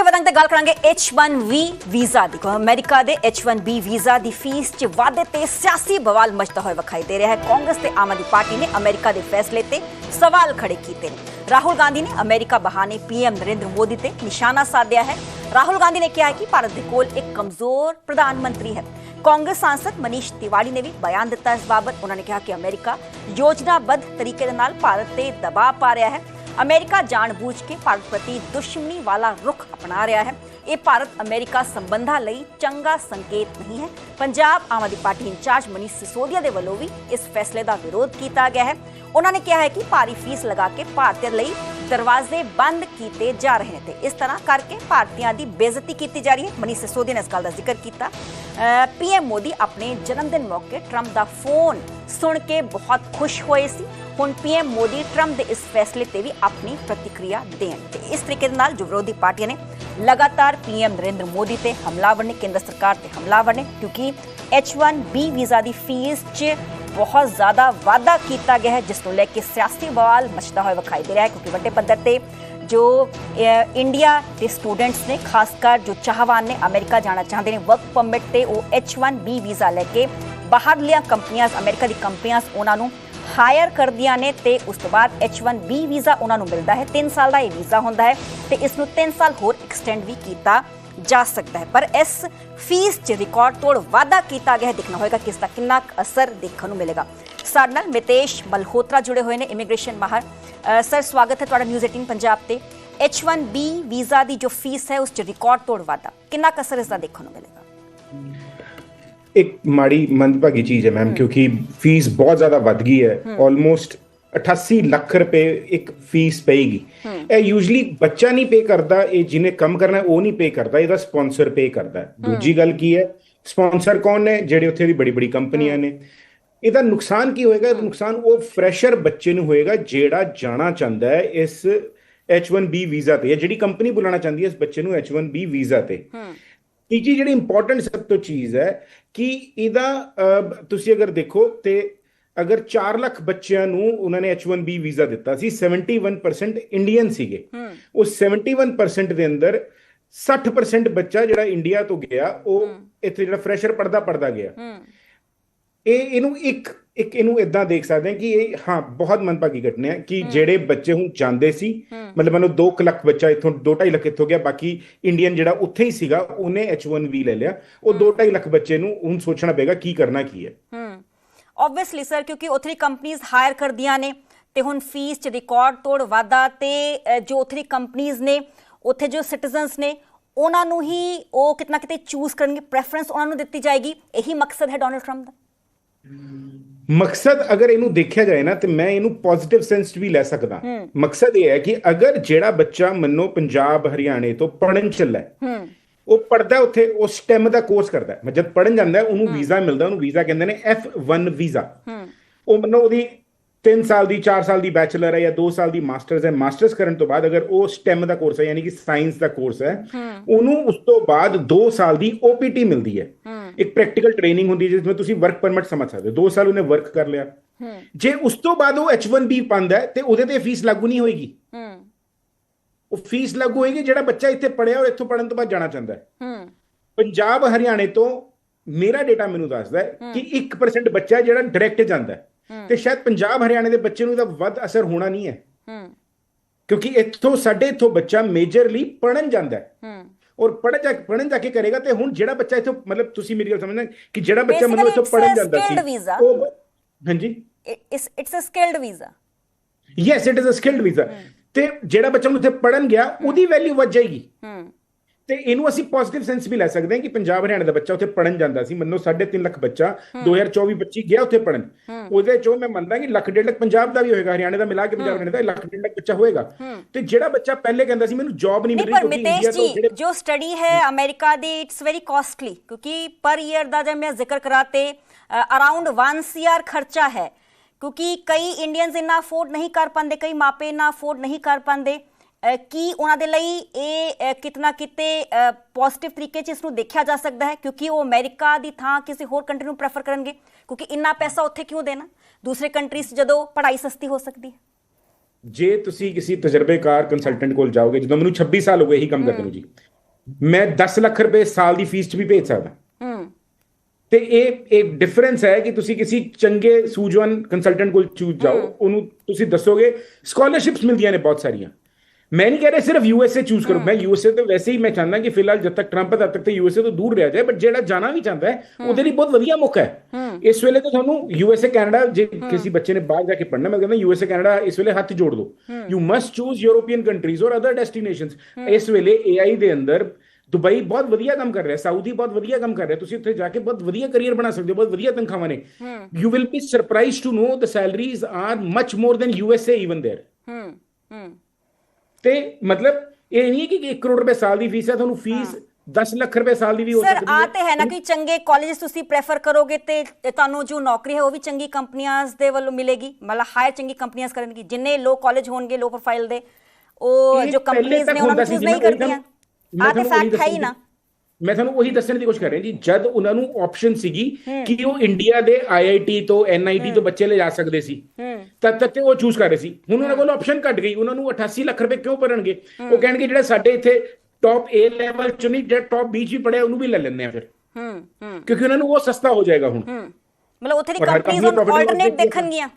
ਅੱਗੇ ਵਧਣ ਤੇ ਗੱਲ ਕਰਾਂਗੇ H1B ਵੀਜ਼ਾ ਦੀ ਅਮਰੀਕਾ ਦੇ H1B ਵੀਜ਼ਾ ਦੀ ਫੀਸ 'ਚ ਵਾਧੇ ਤੇ ਸਿਆਸੀ ਬਵਾਲ ਮਚਦਾ ਹੋਇਆ ਵਿਖਾਈ ਦੇ ਰਿਹਾ ਹੈ ਕਾਂਗਰਸ ਤੇ ਆਮ ਆਦਮੀ ਪਾਰਟੀ ਨੇ ਅਮਰੀਕਾ ਦੇ ਫੈਸਲੇ ਤੇ ਸਵਾਲ ਖੜੇ ਕੀਤੇ ਨੇ ਰਾਹੁਲ ਗਾਂਧੀ ਨੇ ਅਮਰੀਕਾ ਬਹਾਨੇ ਪੀਐਮ ਨਰਿੰਦਰ ਮੋਦੀ ਤੇ ਨਿਸ਼ਾਨਾ ਸਾਧਿਆ ਹੈ ਰਾਹੁਲ ਗਾਂਧੀ ਨੇ ਕਿਹਾ ਹੈ ਕਿ ਭਾਰਤ ਦੇ ਕੋਲ ਇੱਕ ਕਮਜ਼ੋਰ ਪ੍ਰਧਾਨ ਮੰਤਰੀ ਹੈ ਕਾਂਗਰਸ ਸਾਂਸਦ ਮਨੀਸ਼ ਤਿਵਾੜੀ ਨੇ ਵੀ ਬਿਆਨ ਦਿੱਤਾ ਇਸ ਬਾਬਤ ਉਹਨਾਂ ਨੇ ਕਿਹਾ ਕਿ ਅਮਰੀਕਾ ਯੋਜਨਾਬੱਧ ਤਰੀਕੇ ਦੇ ਨਾਲ ਭਾਰਤ ਤੇ ਦਬਾਅ ਪਾ ਰਿਹਾ ਹੈ ਅਮਰੀਕਾ ਜਾਣਬੁੱਝ ਕੇ ਭਾਰਤ ਪ੍ਰਤੀ ਦੁਸ਼ਮਣੀ ਵਾਲਾ ਰੁਖ ਅਪਣਾ ਰਿਹਾ ਹੈ। ਇਹ ਭਾਰਤ ਅਮਰੀਕਾ ਸੰਬੰਧਾਂ ਲਈ ਚੰਗਾ ਸੰਕੇਤ ਨਹੀਂ ਹੈ। ਪੰਜਾਬ ਆਮ ਆਦਮੀ ਪਾਰਟੀ ਇੰਚਾਰਜ ਮਨੀਸ਼ ਸਿਸੋਦੀਆ ਦੇ ਵੱਲੋਂ ਵੀ ਇਸ ਫੈਸਲੇ ਦਾ ਵਿਰੋਧ ਕੀਤਾ ਗਿਆ ਹੈ। ਉਹਨਾਂ ਨੇ ਕਿਹਾ ਹੈ ਕਿ ਭਾਰੀ ਫੀਸ ਲਗਾ ਕੇ ਭਾਰਤੀਆਂ ਲਈ ਦਰਵਾਜ਼ੇ ਬੰਦ ਕੀਤੇ ਜਾ ਰਹੇ ਨੇ ਤੇ ਇਸ ਤਰ੍ਹਾਂ ਕਰਕੇ ਭਾਰਤੀਆਂ ਦੀ ਬੇਇੱਜ਼ਤੀ ਕੀਤੀ ਜਾ ਰਹੀ ਹੈ। ਮਨੀਸ਼ ਸਿਸੋਦੀਆ ਨੇ ਇਸ ਗੱਲ ਦਾ ਜ਼ਿਕਰ ਕੀਤਾ। ਪੀਐਮ ਮੋਦੀ ਆਪਣੇ ਜਨਮ ਦਿਨ ਮੌਕੇ ਟਰੰਪ ਦਾ ਫੋਨ ਸੁਣ ਕੇ ਬਹੁਤ ਖੁਸ਼ ਹੋਏ ਸੀ। ਹੁਣ ਪੀਐਮ ਮੋਦੀ ਟਰੰਪ ਦੇ ਇਸ ਫੈਸਲੇ ਤੇ ਵੀ ਆਪਣੀ ਪ੍ਰਤੀਕਿਰਿਆ ਦੇਣ ਤੇ ਇਸ ਤਰੀਕੇ ਦੇ ਨਾਲ ਜੋ ਵਿਰੋਧੀ ਪਾਰਟੀਆਂ ਨੇ ਲਗਾਤਾਰ ਪੀਐਮ ਨਰਿੰਦਰ ਮੋਦੀ ਤੇ ਹਮਲਾਵਰ ਨੇ ਕੇਂਦਰ ਸਰਕਾਰ ਤੇ ਹਮਲਾਵਰ ਨੇ ਕਿਉਂਕਿ H1B ਵੀਜ਼ਾ ਦੀ ਫੀਸ 'ਚ ਬਹੁਤ ਜ਼ਿਆਦਾ ਵਾਅਦਾ ਕੀਤਾ ਗਿਆ ਹੈ, ਜਿਸ ਨੂੰ ਲੈ ਕੇ ਸਿਆਸੀ ਬਵਾਲ ਮਚਦਾ ਹੋਇਆ ਵਿਖਾਈ ਦੇ ਰਿਹਾ ਹੈ, ਕਿਉਂਕਿ ਵੱਡੇ ਪੱਧਰ ਤੇ ਜੋ ਇੰਡੀਆ ਦੇ ਸਟੂਡੈਂਟਸ ਨੇ, ਖਾਸ ਕਰ ਜੋ ਚਾਹਵਾਨ ਨੇ, ਅਮਰੀਕਾ ਜਾਣਾ ਚਾਹੁੰਦੇ ਨੇ ਵਰਕ ਪਰਮਿਟ ਤੇ ਉਹ H1B ਵੀਜ਼ਾ ਲੈ ਕੇ ਬਾਹਰਲੀਆਂ ਕੰਪਨੀਆਂ, ਅਮਰੀਕਾ ਦੀ ਕੰਪਨੀਆਂ ਉਹਨਾਂ ਨੂੰ ਹਾਇਰ ਕਰਦੀਆਂ ਨੇ ਤੇ ਉਸ ਤੋਂ ਬਾਅਦ H1B ਵੀਜ਼ਾ ਉਹਨਾਂ ਨੂੰ ਮਿਲਦਾ ਹੈ। 3 ਸਾਲ ਦਾ ਇਹ ਵੀਜ਼ਾ ਹੁੰਦਾ ਹੈ ਤੇ ਇਸ ਨੂੰ 3 ਸਾਲ ਹੋਰ ਐਕਸਟੈਂਡ ਵੀ ਕੀਤਾ ਜਾ ਸਕਦਾ ਹੈ। ਪਰ ਇਸ ਫੀਸ 'ਚ ਰਿਕਾਰਡ ਤੋੜ ਵਾਅਦਾ ਕੀਤਾ ਗਿਆ ਹੈ। ਦੇਖਣਾ ਹੋਏਗਾ ਕਿ ਇਸ ਦਾ ਕਿੰਨਾ ਕੁ ਅਸਰ ਦੇਖਣ ਨੂੰ ਮਿਲੇਗਾ। ਸਾਡੇ ਨਾਲ ਮਿਤੇਸ਼ ਮਲਹੋਤਰਾ ਜੁੜੇ ਹੋਏ ਨੇ ਇਮੀਗ੍ਰੇਸ਼ਨ ਮਾਹਰ। ਸਰ, ਸਵਾਗਤ ਹੈ ਤੁਹਾਡਾ ਨਿਊਜ਼ 18 ਪੰਜਾਬ ਤੇ। H1B ਵੀਜ਼ਾ ਦੀ ਜੋ ਫੀਸ ਹੈ, ਉਸ 'ਚ ਰਿਕਾਰਡ ਤੋੜ ਵਾਅਦਾ। ਕਿੰਨਾ ਕੁ ਅਸਰ ਇਸ ਦਾ ਦੇਖਣ ਨੂੰ ਮਿਲੇਗਾ? ਇੱਕ ਮਾੜੀ ਮੰਦਭਾਗੀ ਚੀਜ਼ ਹੈ ਮੈਮ ਕਿਉਂਕਿ ਫੀਸ ਬਹੁਤ ਜ਼ਿਆਦਾ ਵੱਧ ਗਈ ਹੈ ਆਲਮੋਸਟ 88 ਲੱਖ ਰੁਪਏ ਇੱਕ ਫੀਸ ਪਏਗੀ। ਇਹ ਯੂਜੂਲੀ ਬੱਚਾ ਨਹੀਂ ਪੇ ਕਰਦਾ ਇਹ ਜਿਹਨੇ ਕੰਮ ਕਰਨਾ ਉਹ ਨਹੀਂ ਪੇ ਕਰਦਾ ਇਹਦਾ ਸਪਾਂਸਰ ਪੇ ਕਰਦਾ ਦੂਜੀ ਗੱਲ ਕੀ ਹੈ ਸਪਾਂਸਰ ਕੌਣ ਨੇ ਜਿਹੜੇ ਉੱਥੇ ਦੀ ਬੜੀ ਬੜੀ ਕੰਪਨੀਆਂ ਨੇ? ਇਹਦਾ ਨੁਕਸਾਨ ਕੀ ਹੋਏਗਾ? ਇਹਦਾ ਨੁਕਸਾਨ ਉਹ ਫਰੈਸ਼ਰ ਬੱਚੇ ਨੂੰ ਹੋਏਗਾ ਜਿਹੜਾ ਜਾਣਾ ਚਾਹੁੰਦਾ ਹੈ ਇਸ H1B ਵੀਜ਼ਾ ਤੇ ਜਿਹੜੀ ਕੰਪਨੀ ਬੁਲਾਉਣਾ ਚਾਹੁੰਦੀ ਹੈ ਇਸ ਬੱਚੇ ਨੂੰ H1B ਵੀਜ਼ਾ ਤੇ। ਤੀਜੀ ਜਿਹੜੀ ਇੰਪੋਰਟੈਂਟ ਸਭ ਤੋਂ ਚੀਜ਼ ਹੈ ਕਿ ਇਹਦਾ ਤੁਸੀਂ ਅਗਰ ਦੇਖੋ ਤੇ ਅਗਰ 4 ਲੱਖ ਬੱਚਿਆਂ ਨੂੰ ਉਹਨਾਂ ਨੇ H1B ਵੀਜ਼ਾ ਦਿੱਤਾ ਸੀ 71% ਇੰਡੀਅਨ ਸੀਗੇ। ਉਹ 71% ਦੇ ਅੰਦਰ 60% ਬੱਚਾ ਜਿਹੜਾ ਇੰਡੀਆ ਤੋਂ ਗਿਆ ਉਹ ਇੱਥੇ ਜਿਹੜਾ ਫਰੈਸ਼ਰ ਪੜਦਾ ਪੜਦਾ ਗਿਆ ਇਹ ਇਹਨੂੰ ਇੱਕ ਇੱਕ ਇਹਨੂੰ ਇਦਾਂ ਦੇਖ ਸਕਦੇ ਹਾਂ ਕਿ ਇਹ ਹਾਂ ਬਹੁਤ ਮਨਪਾਗੀ ਘਟਨਾ ਹੈ ਕਿ ਜਿਹੜੇ ਬੱਚੇ ਹੁਣ ਜਾਂਦੇ ਸੀ ਮਤਲਬ ਮੈਨੂੰ 2 ਲੱਖ ਬੱਚਾ ਇੱਥੋਂ 2.5 ਲੱਖ ਇੱਥੋਂ ਗਿਆ ਬਾਕੀ ਇੰਡੀਅਨ ਜਿਹੜਾ ਉੱਥੇ ਹੀ ਸੀਗਾ ਉਹਨੇ H1B ਲੈ ਲਿਆ। ਉਹ 2.5 ਲੱਖ ਬੱਚੇ ਨੂੰ ਹੁਣ ਸੋਚਣਾ ਪਏਗਾ ਕੀ ਕਰਨਾ ਕੀ ਹੈ। ਹਮ ਆਬਵੀਅਸਲੀ ਸਰ ਕਿਉਂਕਿ ਉੱਥੇ ਦੀ ਕੰਪਨੀਆਂ ਹਾਇਰ ਕਰਦੀਆਂ ਨੇ ਤੇ ਹੁਣ ਫੀਸ ਚ ਰਿਕਾਰਡ ਤੋੜ ਵਾਧਾ ਤੇ ਜੋ ਉੱਥੇ ਦੀ ਕੰਪਨੀਆਂ ਨੇ ਉੱਥੇ ਜੋ ਸਿਟੀਜ਼ਨਸ ਨੇ ਉਹਨਾਂ ਨੂੰ ਹੀ ਉਹ ਕਿਤਨਾ ਕਿਤੇ ਚੂਜ਼ ਕਰਨਗੇ ਪ੍ਰੈਫਰੈਂਸ ਉਹਨਾਂ ਨੂੰ ਦਿੱਤੀ ਜਾਏਗੀ। ਇਹੀ ਮਕਸਦ ਹੈ ਡੋਨਲਡ ਟਰੰਪ ਦਾ। ਮਕਸਦ ਅਗਰ ਇਹਨੂੰ ਦੇਖਿਆ ਜਾਏ ਨਾ ਤੇ ਮੈਂ ਇਹਨੂੰ ਪੋਜ਼ਿਟਿਵ ਸੈਂਸ 'ਚ ਵੀ ਲੈ ਸਕਦਾ। ਮਕਸਦ ਇਹ ਹੈ ਕਿ ਅਗਰ ਜਿਹੜਾ ਬੱਚਾ ਮੰਨੋ ਪੰਜਾਬ ਹਰਿਆਣੇ ਤੋਂ ਪੜਨ ਚੱਲਾ ਉਹ ਪੜਦਾ ਉੱਥੇ ਉਹ ਸਟੈਮ ਦਾ ਕੋਰਸ ਕਰਦਾ। ਹੈ। ਜਦ ਪੜਨ ਜਾਂਦਾ ਉਹਨੂੰ ਵੀਜ਼ਾ ਮਿਲਦਾ ਉਹਨੂੰ ਵੀਜ਼ਾ ਕਹਿੰਦੇ ਨੇ F1 ਵੀਜ਼ਾ ਉਹ ਮੰਨੋ ਉਹਦੀ 3 ਸਾਲ ਦੀ 4 ਸਾਲ ਦੀ ਬੈਚਲਰ ਹੈ ਜਾਂ 2 ਸਾਲ ਦੀ ਮਾਸਟਰਸ ਹੈ ਮਾਸਟਰਸ ਕਰਨ ਤੋਂ ਬਾਅਦ ਅਗਰ ਉਹ STEM ਦਾ ਕੋਰਸ ਹੈ ਯਾਨੀ ਕਿ ਸਾਇੰਸ ਦਾ ਕੋਰਸ ਹੈ ਉਹਨੂੰ ਉਸ ਤੋਂ ਬਾਅਦ 2 ਸਾਲ ਦੀ OPT ਮਿਲਦੀ ਹੈ। ਇੱਕ ਪ੍ਰੈਕਟੀਕਲ ਟ੍ਰੇਨਿੰਗ ਹੁੰਦੀ ਹੈ ਜਿਸ ਵਿੱਚ ਤੁਸੀਂ ਵਰਕ ਪਰਮਿਟ ਸਮਝ ਸਕਦੇ ਹੋ। 2 ਸਾਲ ਉਹਨੇ ਵਰਕ ਕਰ ਲਿਆ। ਜੇ ਉਸ ਤੋਂ ਬਾਅਦ ਉਹ H1B ਪਾਉਂਦਾ ਹੈ ਤੇ ਉਹਦੇ ਤੇ ਫੀਸ ਲਾਗੂ ਨਹੀਂ ਹੋਏਗੀ। ਉਹ ਫੀਸ ਲਾਗੂ ਹੋਏਗੀ ਜਿਹੜਾ ਬੱਚਾ ਇੱਥੇ ਪੜਿਆ ਔਰ ਇੱਥੋਂ ਪੜਨ ਤੋਂ ਬਾਅਦ ਜਾਣਾ ਚਾਹੁੰਦਾ ਹੈ। ਪੰਜਾਬ ਹਰਿਆਣੇ ਤੋਂ ਮੇਰਾ ਡੇਟਾ ਮੈਨੂੰ ਦੱਸਦਾ ਹੈ ਕਿ 1% ਬੱਚਾ ਜਿਹੜਾ ਡਾਇਰੈਕਟ ਜਾਂਦਾ ਹੈ। ਤੇ ਸ਼ਾਇਦ ਪੰਜਾਬ ਹਰਿਆਣੇ ਦੇ ਬੱਚੇ ਨੂੰ ਇਹਦਾ ਵੱਧ ਅਸਰ ਹੋਣਾ ਨਹੀਂ ਹੈ। ਕਿਉਂਕਿ ਇੱਥੋਂ ਸਾਡੇ ਇੱਥੋਂ ਬੱਚਾ ਮੇਜਰਲੀ ਪੜਨ ਜਾਂਦਾ ਹੈ। ਔਰ ਪੜਨ ਜਾ ਪੜਨ ਜਾ ਕੇ ਕਰੇਗਾ ਤੇ ਹੁਣ ਜਿਹੜਾ ਬੱਚਾ ਇੱਥੋਂ ਮਤਲਬ ਤੁਸੀਂ ਮੇਰੀ ਗੱਲ ਸਮਝਣਾ ਕਿ ਜਿਹੜਾ ਬੱਚਾ ਮਤਲਬ ਇੱਥੋਂ ਪੜਨ ਜਾਂਦਾ ਸੀ. ਉਹ ਹਾਂਜੀ? It's it's a skilled visa yes it is a skilled visa ਤੇ ਜਿਹੜਾ ਬੱਚਾ ਹੁਣ ਉੱਥੇ ਪੜਨ ਗਿਆ ਉਹਦੀ ਵੈਲਿਊ ਵੱਧ ਜਾਏਗੀ। ਹੂੰ। ਤੇ ਇਹਨੂੰ ਅਸੀਂ ਪੋਜ਼ਿਟਿਵ ਸੈਂਸ ਵੀ ਲੈ ਸਕਦੇ ਹਾਂ ਕਿ ਪੰਜਾਬ ਹਰਿਆਣਾ ਦਾ ਬੱਚਾ ਉੱਥੇ ਪੜਨ ਜਾਂਦਾ ਸੀ। ਮੰਨੋ 3.5 ਲੱਖ ਬੱਚਾ 2024-25 ਗਿਆ ਉੱਥੇ ਪੜਨ ਉਹਦੇ ਚੋਂ ਮੈਂ ਮੰਨਦਾ ਕਿ ਲੱਖ ਡੇਢ ਲੱਖ ਪੰਜਾਬ ਦਾ ਵੀ ਹੋਏਗਾ ਹਰਿਆਣੇ ਦਾ ਮਿਲਾ ਕੇ ਪੰਜਾਬ ਹਰਿਆਣੇ ਦਾ ਲੱਖ ਡੇਢ ਲੱਖ ਬੱਚਾ ਹੋਏਗਾ। ਤੇ ਜਿਹੜਾ ਬੱਚਾ ਪਹਿਲੇ ਕਹਿੰਦਾ ਸੀ ਮੈਨੂੰ ਜੌਬ ਨਹੀਂ ਮਿਲ ਰਹੀ ਕਿਉਂਕਿ ਇੰਡੀਆ ਤੋਂ ਜੀ ਜਿਹੜੇ ਜੋ ਸਟੱਡੀ ਹੈ ਅਮਰੀਕਾ ਦੀ ਇਟਸ ਵੈਰੀ ਕਾਸਟਲੀ ਕਿਉਂਕਿ ਪਰ ਈਅਰ ਦਾ ਜਦ ਮੈਂ ਜ਼ਿਕਰ ਕਰਾਤੇ ਅਰਾਊਂਡ 1 ਸੀਆਰ ਖਰਚਾ ਹੈ। ਕਿਉਂਕਿ ਕਈ ਇੰਡੀਅਨਸ ਇਨਾ ਅਫੋਰਡ ਨਹੀਂ ਕਰ ਪਾਉਂਦੇ ਕਈ ਮਾਪੇ ਇਨਾ ਅਫੋਰਡ ਨਹੀਂ ਕਰ ਪਾਉਂਦੇ। ਕੀ ਉਹਨਾਂ ਦੇ ਲਈ ਇਹ ਕਿਤਨਾ ਕਿਤੇ ਪੋਜ਼ਿਟਿਵ ਤਰੀਕੇ 'ਚ ਇਸ ਨੂੰ ਦੇਖਿਆ ਜਾ ਸਕਦਾ ਹੈ? ਕਿਉਂਕਿ ਉਹ ਅਮਰੀਕਾ ਦੀ ਥਾਂ ਕਿਸੇ ਹੋਰ ਕੰਟਰੀ ਨੂੰ ਪ੍ਰੈਫਰ ਕਰਨਗੇ। ਕਿਉਂਕਿ ਇੰਨਾ ਪੈਸਾ ਉੱਥੇ ਕਿਉਂ ਦੇਣਾ? ਦੂਸਰੇ ਕੰਟਰੀਜ਼ ਜਦੋਂ ਪੜ੍ਹਾਈ ਸਸਤੀ ਹੋ ਸਕਦੀ ਹੈ। ਜੇ ਤੁਸੀਂ ਕਿਸੇ ਤਜਰਬੇਕਾਰ ਕੰਸਲਟੈਂਟ ਕੋਲ ਜਾਓਗੇ ਜਦੋਂ ਮੈਨੂੰ 26 ਸਾਲ ਹੋ ਗਏ ਇਹੀ ਕੰਮ ਕਰਦੇ ਨੂੰ ਜੀ ਮੈਂ 10 ਲੱਖ ਰੁਪਏ ਸਾਲ ਦੀ ਫੀਸ 'ਚ ਵੀ ਭੇਜ ਸਕਦਾ। ਹੂੰ। ਤੇ ਇਹ ਇੱਕ ਡਿਫਰੈਂਸ ਹੈ ਕਿ ਤੁਸੀਂ ਕਿਸੇ ਚੰਗੇ ਸੂਝਵਾਨ ਕੰਸਲਟੈਂਟ ਕੋਲ ਚੂਜ਼ ਜਾਓ ਉਹਨੂੰ ਤੁਸੀਂ ਦੱਸੋਗੇ ਸਕਾਲਰਸ਼ਿਪਸ ਮਿਲਦੀਆਂ ਨੇ ਬਹੁਤ ਸਾਰੀਆਂ। ਮੈਂ ਨਹੀਂ ਕਹਿ ਰਿਹਾ ਸਿਰਫ ਯੂਐਸਏ ਚੂਜ਼ ਕਰੋ ਮੈਂ ਯੂਐਸਏ ਤੋਂ ਵੈਸੇ ਹੀ ਮੈਂ ਚਾਹੁੰਦਾ ਕਿ ਫਿਲਹਾਲ ਜਦ ਤੱਕ ਟਰੰਪ ਹੈ ਤਦ ਤੱਕ ਤੇ ਯੂਐਸਏ ਤੋਂ ਦੂਰ ਰਿਹਾ ਜਾਏ ਬਟ ਜਿਹੜਾ ਜਾਣਾ ਵੀ ਚਾਹੁੰਦਾ ਹੈ ਉਹਦੇ ਲਈ ਬਹੁਤ ਵਧੀਆ ਮੌਕਾ ਹੈ ਇਸ ਵੇਲੇ ਤਾਂ ਤੁਹਾਨੂੰ ਯੂਐਸਏ ਕੈਨੇਡਾ ਜੇ ਕਿਸੇ ਬੱਚੇ ਨੇ ਬਾਹਰ ਜਾ ਕੇ ਪੜ੍ਹਨਾ ਮੈਂ ਕਹਿੰਦਾ ਯੂਐਸਏ ਕੈਨੇਡਾ ਇਸ ਵੇਲੇ ਹੱਥ ਜੋੜ ਦਿਓ you must choose European countries or other destinations ਇਸ ਵੇਲੇ ਏਆਈ ਦੇ ਅੰਦਰ ਦੁਬਈ ਬਹੁਤ ਵਧੀਆ ਕੰਮ ਕਰ ਰਿਹਾ ਸਾਊਦੀ ਬਹੁਤ ਵਧੀਆ ਕੰਮ ਕਰ ਰਿਹਾ ਤੁਸੀਂ ਉੱਥੇ ਜਾ ਕੇ ਬਹੁਤ ਵਧੀਆ ਕੈਰੀਅਰ ਬਣਾ ਸਕਦੇ ਹੋ ਬਹੁਤ ਵਧੀਆ ਤਨਖਾਹਾਂ ਨੇ you will be surprised to know the salaries are much more than USA even there ਹੂੰ ਹੂੰ ਤੇ ਮਤਲਬ ਇਹ ਨਹੀਂ ਹੈ ਕਿ 1 ਕਰੋੜ ਰੁਪਏ ਸਾਲ ਦੀ ਫੀਸ ਹੈ ਤੁਹਾਨੂੰ ਫੀਸ 10 ਲੱਖ ਰੁਪਏ ਸਾਲ ਦੀ ਵੀ ਹੋ ਸਰ ਸਕਦੀ ਆ ਤੇ ਹੈ ਨਾ ਕਿ ਚੰਗੇ ਕਾਲਜਸ ਤੁਸੀਂ ਪ੍ਰੈਫਰ ਕਰੋਗੇ ਤੇ ਤੁਹਾਨੂੰ ਜੋ ਨੌਕਰੀ ਹੈ ਉਹ ਵੀ ਚੰਗੀ ਕੰਪਨੀਆਂ ਦੇ ਵੱਲੋਂ ਮਿਲੇਗੀ। ਮਤਲਬ ਹਾਇਰ ਚੰਗੀ ਕੰਪਨੀਆਂ ਕਰਨਗੀ। ਜਿੰਨੇ ਲੋ ਕਾਲਜ ਹੋਣਗੇ ਲੋ ਪ੍ਰੋਫਾਈਲ ਦੇ ਉਹ ਜੋ ਕੰਪਨੀਆਂ ਨੇ ਉਹਨਾਂ ਨੂੰ ਚੂਜ਼ ਨਹੀਂ ਕਰਦੀਆਂ। ਆ ਤੇ ਫੈਕਟ ਹੈ ਹੀ ਨਾ। ਮੈਂ ਤੁਹਾਨੂੰ ਉਹੀ ਦੱਸਣ ਦੀ ਕੋਸ਼ਿਸ਼ ਕਰ ਰਿਹਾ ਜੀ ਜਦ ਉਹਨਾਂ ਨੂੰ ਆਪਸ਼ਨ ਸੀਗੀ ਕਿ ਉਹ ਇੰਡੀਆ ਦੇ ਆਈਆਈਟੀ ਤੋਂ ਐਨਆਈਟੀ ਤੋਂ ਬੱਚੇ ਲੈ ਜਾ ਸਕਦੇ ਸੀ। ਤਦ ਤੱਕ ਤੇ ਉਹ ਚੂਜ਼ ਕਰ ਰਹੇ ਸੀ। ਹੁਣ ਉਹਨਾਂ ਕੋਲ ਆਪਸ਼ਨ ਘਟ ਗਈ ਉਹਨਾਂ ਨੂੰ 88 ਲੱਖ ਰੁਪਏ ਕਿਉਂ ਭਰਨਗੇ? ਉਹ ਕਹਿਣਗੇ ਜਿਹੜਾ ਸਾਡੇ ਇੱਥੇ ਟੌਪ A ਲੈਵਲ ਚ ਨਹੀਂ ਜਿਹੜਾ ਟੌਪ B ਚ ਵੀ ਪੜਿਆ ਉਹਨੂੰ ਵੀ ਲੈ ਲੈਂਦੇ ਆ ਫਿਰ। ਹੂੰ ਹੂੰ। ਕਿਉਂਕਿ ਉਹਨਾਂ ਨੂੰ ਉਹ ਸਸਤਾ ਹੋ ਜਾਏਗਾ ਹੁਣ। ਹੂੰ। ਮਤਲਬ ਉੱਥੇ ਦੀ ਕੰਪਨੀਆਂ ਆਲਟਰਨੇਟ। ਦੇਖਣਗੀਆਂ।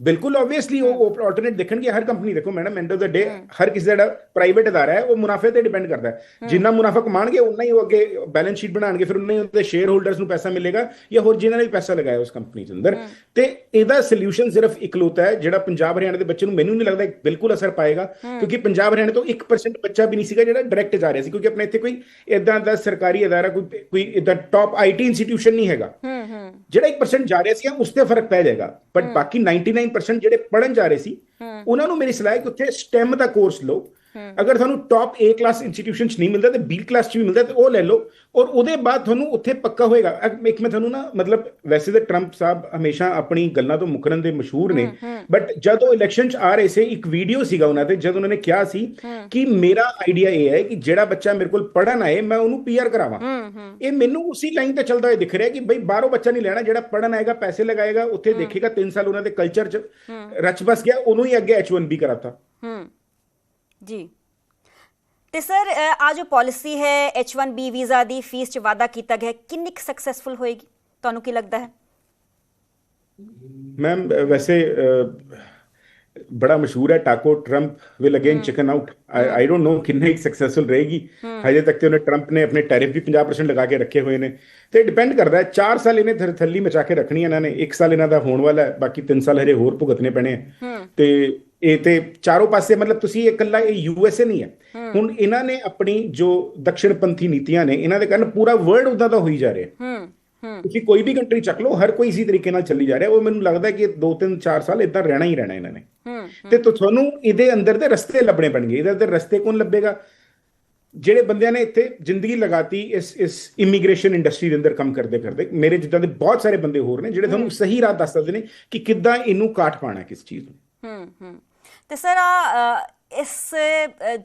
ਬਿਲਕੁਲ ਆਬਵੀਅਸਲੀ ਉਹ ਆਲਟਰਨੇਟ ਦੇਖਣਗੇ ਹਰ ਕੰਪਨੀ ਦੇਖੋ madam end of the day ਹਰ ਕਿਸੇ ਦਾ ਪ੍ਰਾਈਵੇਟ ਅਦਾਰਾ ਹੈ ਉਹ ਮੁਨਾਫੇ ਤੇ ਡਿਪੈਂਡ ਕਰਦਾ ਹੈ। ਜਿੰਨਾ ਮੁਨਾਫਾ ਕਮਾਣਗੇ ਉਨਾ ਹੀ ਉਹ ਅੱਗੇ ਬੈਲੈਂਸ ਸ਼ੀਟ ਬਣਾਉਣਗੇ ਫਿਰ ਉਨਾ ਹੀ ਉਹਦੇ ਸ਼ੇਅਰ ਹੋਲਡਰਸ ਨੂੰ ਪੈਸਾ ਮਿਲੇਗਾ ਜਾਂ ਹੋਰ ਜਿਨ੍ਹਾਂ ਨੇ ਪੈਸਾ ਲਗਾਇਆ ਉਸ ਕੰਪਨੀ ਦੇ ਅੰਦਰ। ਤੇ ਇਹਦਾ ਸੋਲੂਸ਼ਨ ਸਿਰਫ ਇਕਲੌਤਾ ਹੈ ਜਿਹੜਾ ਪੰਜਾਬ ਹਰਿਆਣਾ ਦੇ ਬੱਚੇ ਨੂੰ ਮੈਨੂੰ ਨਹੀਂ ਲੱਗਦਾ ਬਿਲਕੁਲ ਅਸਰ ਪਾਏਗਾ। ਕਿਉਂਕਿ ਪੰਜਾਬ ਹਰਿਆਣਾ ਤੋਂ 1% ਬੱਚਾ ਵੀ ਨਹੀਂ ਸੀਗਾ ਜਿਹੜਾ ਡਾਇਰੈਕਟ ਜਾ ਰਿਹਾ ਸੀ ਕਿਉਂਕਿ ਆਪਣੇ ਇੱਥੇ ਕੋਈ ਇਦਾਂ ਦਾ ਸਰਕਾਰੀ ਅਦਾਰਾ ਕੋਈ ਕੋਈ ਇਦਾਂ ਟਾਪ ਆਈਟੀ ਇੰਸਟੀਟਿਊਸ਼ਨ ਨਹੀਂ ਹੈਗਾ। ਹੂੰ ਹੂੰ ਜਿਹੜਾ 1% ਜਾ ਰਿਹਾ ਸੀ ਉਸ ਤੇ ਫ਼ਰਕ ਪੈ ਜਾਏਗਾ। ਬਟ ਬਾਕੀ 99% ਜਿਹੜੇ ਪੜਨ ਜਾ ਰਹੇ ਸੀ ਉਹਨਾਂ ਨੂੰ ਮੇਰੀ ਸਲਾਹ ਹੈ ਕਿ ਉੱਥੇ STEM ਦਾ ਕੋਰਸ ਲਓ। ਅਗਰ ਤੁਹਾਨੂੰ ਟਾਪ A ਕਲਾਸ ਇੰਸਟੀਟਿਊਸ਼ਨ ਚ ਨਹੀਂ ਮਿਲਦਾ ਤੇ B ਕਲਾਸ ਚ ਵੀ ਮਿਲਦਾ ਤੇ ਉਹ ਲੈ ਲਓ। ਔਰ ਉਹਦੇ ਬਾਅਦ ਤੁਹਾਨੂੰ ਉੱਥੇ ਪੱਕਾ ਹੋਏਗਾ। ਇੱਕ ਮੈਂ ਤੁਹਾਨੂੰ ਨਾ ਮਤਲਬ ਵੈਸੇ ਤਾਂ ਟਰੰਪ ਸਾਹਿਬ ਹਮੇਸ਼ਾ ਆਪਣੀ ਗੱਲਾਂ ਤੋਂ ਮੁਕਰਨ ਦੇ ਮਸ਼ਹੂਰ ਨੇ। ਬਟ ਜਦ ਉਹ ਇਲੈਕਸ਼ਨ ਚ ਆ ਰਹੇ ਸੀ ਇੱਕ ਵੀਡੀਓ ਸੀਗਾ ਉਹਨਾਂ ਤੇ ਜਦ ਉਹਨਾਂ ਨੇ ਕਿਹਾ ਸੀ ਕਿ ਮੇਰਾ ਆਈਡੀਆ ਇਹ ਹੈ ਕਿ ਜਿਹੜਾ ਬੱਚਾ ਮੇਰੇ ਕੋਲ ਪੜਨ ਆਏ ਮੈਂ ਉਹਨੂੰ ਪੀਆਰ ਕਰਾਵਾਂ। ਇਹ ਮੈਨੂੰ ਉਸੇ ਲਾਈਨ ਤੇ ਚੱਲਦਾ ਹੋਇਆ ਦਿਖ ਰਿਹਾ ਕਿ ਬਈ ਬਾਹਰੋਂ ਬੱਚਾ ਨਹੀਂ ਲੈਣਾ ਜਿਹੜਾ ਪੜਨ ਆਏਗਾ ਪੈਸੇ ਲਗਾਏਗਾ ਉੱਥੇ ਦੇਖੇਗਾ 3 ਸਾਲ ਉਹਨਾਂ ਦੇ ਕਲਚਰ ਚ ਰਚ ਬਸ ਗਿਆ ਉਹਨੂੰ ਹੀ ਅੱਗੇ H1B ਕਰਾਤਾ। ਹੂੰ। ਜੀ। ਤੇ ਸਰ ਆ ਜੋ ਪਾਲਿਸੀ ਹੈ H1B ਵੀਜ਼ਾ ਦੀ ਫੀਸ ਚ ਵਾਅਦਾ ਕੀਤਾ ਗਿਆ ਕਿੰਨੀ ਸਕਸੈਸਫੁਲ ਹੋਏਗੀ? ਤੁਹਾਨੂੰ ਕੀ ਲੱਗਦਾ ਹੈ? ਮੈਮ ਵੈਸੇ ਬੜਾ ਮਸ਼ਹੂਰ ਹੈ taco Trump will again chicken out I don't know ਕਿੰਨੇ ਸਕਸੈਸਫੁਲ ਰਹੇਗੀ। ਹਜੇ ਤੱਕ ਤੇ ਉਹਨੇ ਟਰੰਪ ਨੇ ਆਪਣੇ ਟੈਰਿਫ ਵੀ 50% ਲਗਾ ਕੇ ਰੱਖੇ ਹੋਏ ਨੇ। ਤੇ ਡਿਪੈਂਡ ਕਰਦਾ ਹੈ 4 ਸਾਲ ਇਹਨੇ ਥੱਲੀ ਮਚਾ ਕੇ ਰੱਖਣੀ ਇਹਨਾਂ ਨੇ 1 ਸਾਲ ਇਹਨਾਂ ਦਾ ਹੋਣ ਵਾਲਾ ਹੈ ਬਾਕੀ 3 ਸਾਲ ਹਜੇ ਹੋਰ ਭੁਗਤਨੇ ਪੈਣੇ ਤੇ ਇਹ ਤੇ ਚਾਰੋਂ ਪਾਸੇ ਮਤਲਬ ਤੁਸੀਂ ਇਹ ਇਕੱਲਾ ਇਹ ਯੂਐਸਏ ਨਹੀਂ ਹੈ। ਹੁਣ ਇਹਨਾਂ ਨੇ ਆਪਣੀ ਜੋ ਦਕਸ਼ਣਪੰਥੀ ਨੀਤੀਆਂ ਨੇ ਇਹਨਾਂ ਦੇ ਕਾਰਨ ਪੂਰਾ ਵਰਲਡ ਉਦਾਂ ਦਾ ਹੋਈ ਜਾ ਰਿਹਾ। ਹੂੰ ਹੂੰ। ਤੁਸੀਂ ਕੋਈ ਵੀ ਕੰਟਰੀ ਚੱਕ ਲਓ ਹਰ ਕੋਈ ਇਸੇ ਤਰੀਕੇ ਨਾਲ ਚੱਲੀ ਜਾ ਰਿਹਾ। ਉਹ ਮੈਨੂੰ ਲੱਗਦਾ ਕਿ 2 3 4 ਸਾਲ ਇਦਾਂ ਰਹਿਣਾ ਹੀ ਰਹਿਣਾ ਇਹਨਾਂ ਨੇ। ਤੁ- ਤੁਹਾਨੂੰ ਇਹਦੇ ਅੰਦਰ ਦੇ ਰਸਤੇ ਲੱਭਣੇ ਪੈਣਗੇ। ਇਹਦੇ ਅੰਦਰ ਰਸਤੇ ਕੌਣ ਲੱਭੇਗਾ? ਜਿਹੜੇ ਬੰਦਿਆਂ ਨੇ ਇੱਥੇ ਜ਼ਿੰਦਗੀ ਲਗਾਤੀ ਇਸ ਇਸ ਇਮੀਗ੍ਰੇਸ਼ਨ ਇੰਡਸਟਰੀ ਦੇ ਅੰਦਰ ਕੰਮ ਕਰਦੇ ਕਰਦੇ ਮੇਰੇ ਜਿੱਦਾਂ ਦੇ ਬਹੁਤ ਸਾਰੇ ਬੰਦੇ ਹੋਰ ਨੇ ਜਿਹੜੇ ਤੁਹਾਨੂੰ ਸਹੀ ਰਾਹ ਦੱਸ ਸਕਦੇ ਨੇ ਕਿ ਕਿੱਦਾਂ ਇਹਨੂੰ ਕਾਟ ਪਾਣਾ ਕਿਸ ਚੀਜ਼ ਨੂੰ। ਹੂੰ ਹੂੰ। ਤੇ ਸਰ ਆ ਇਸ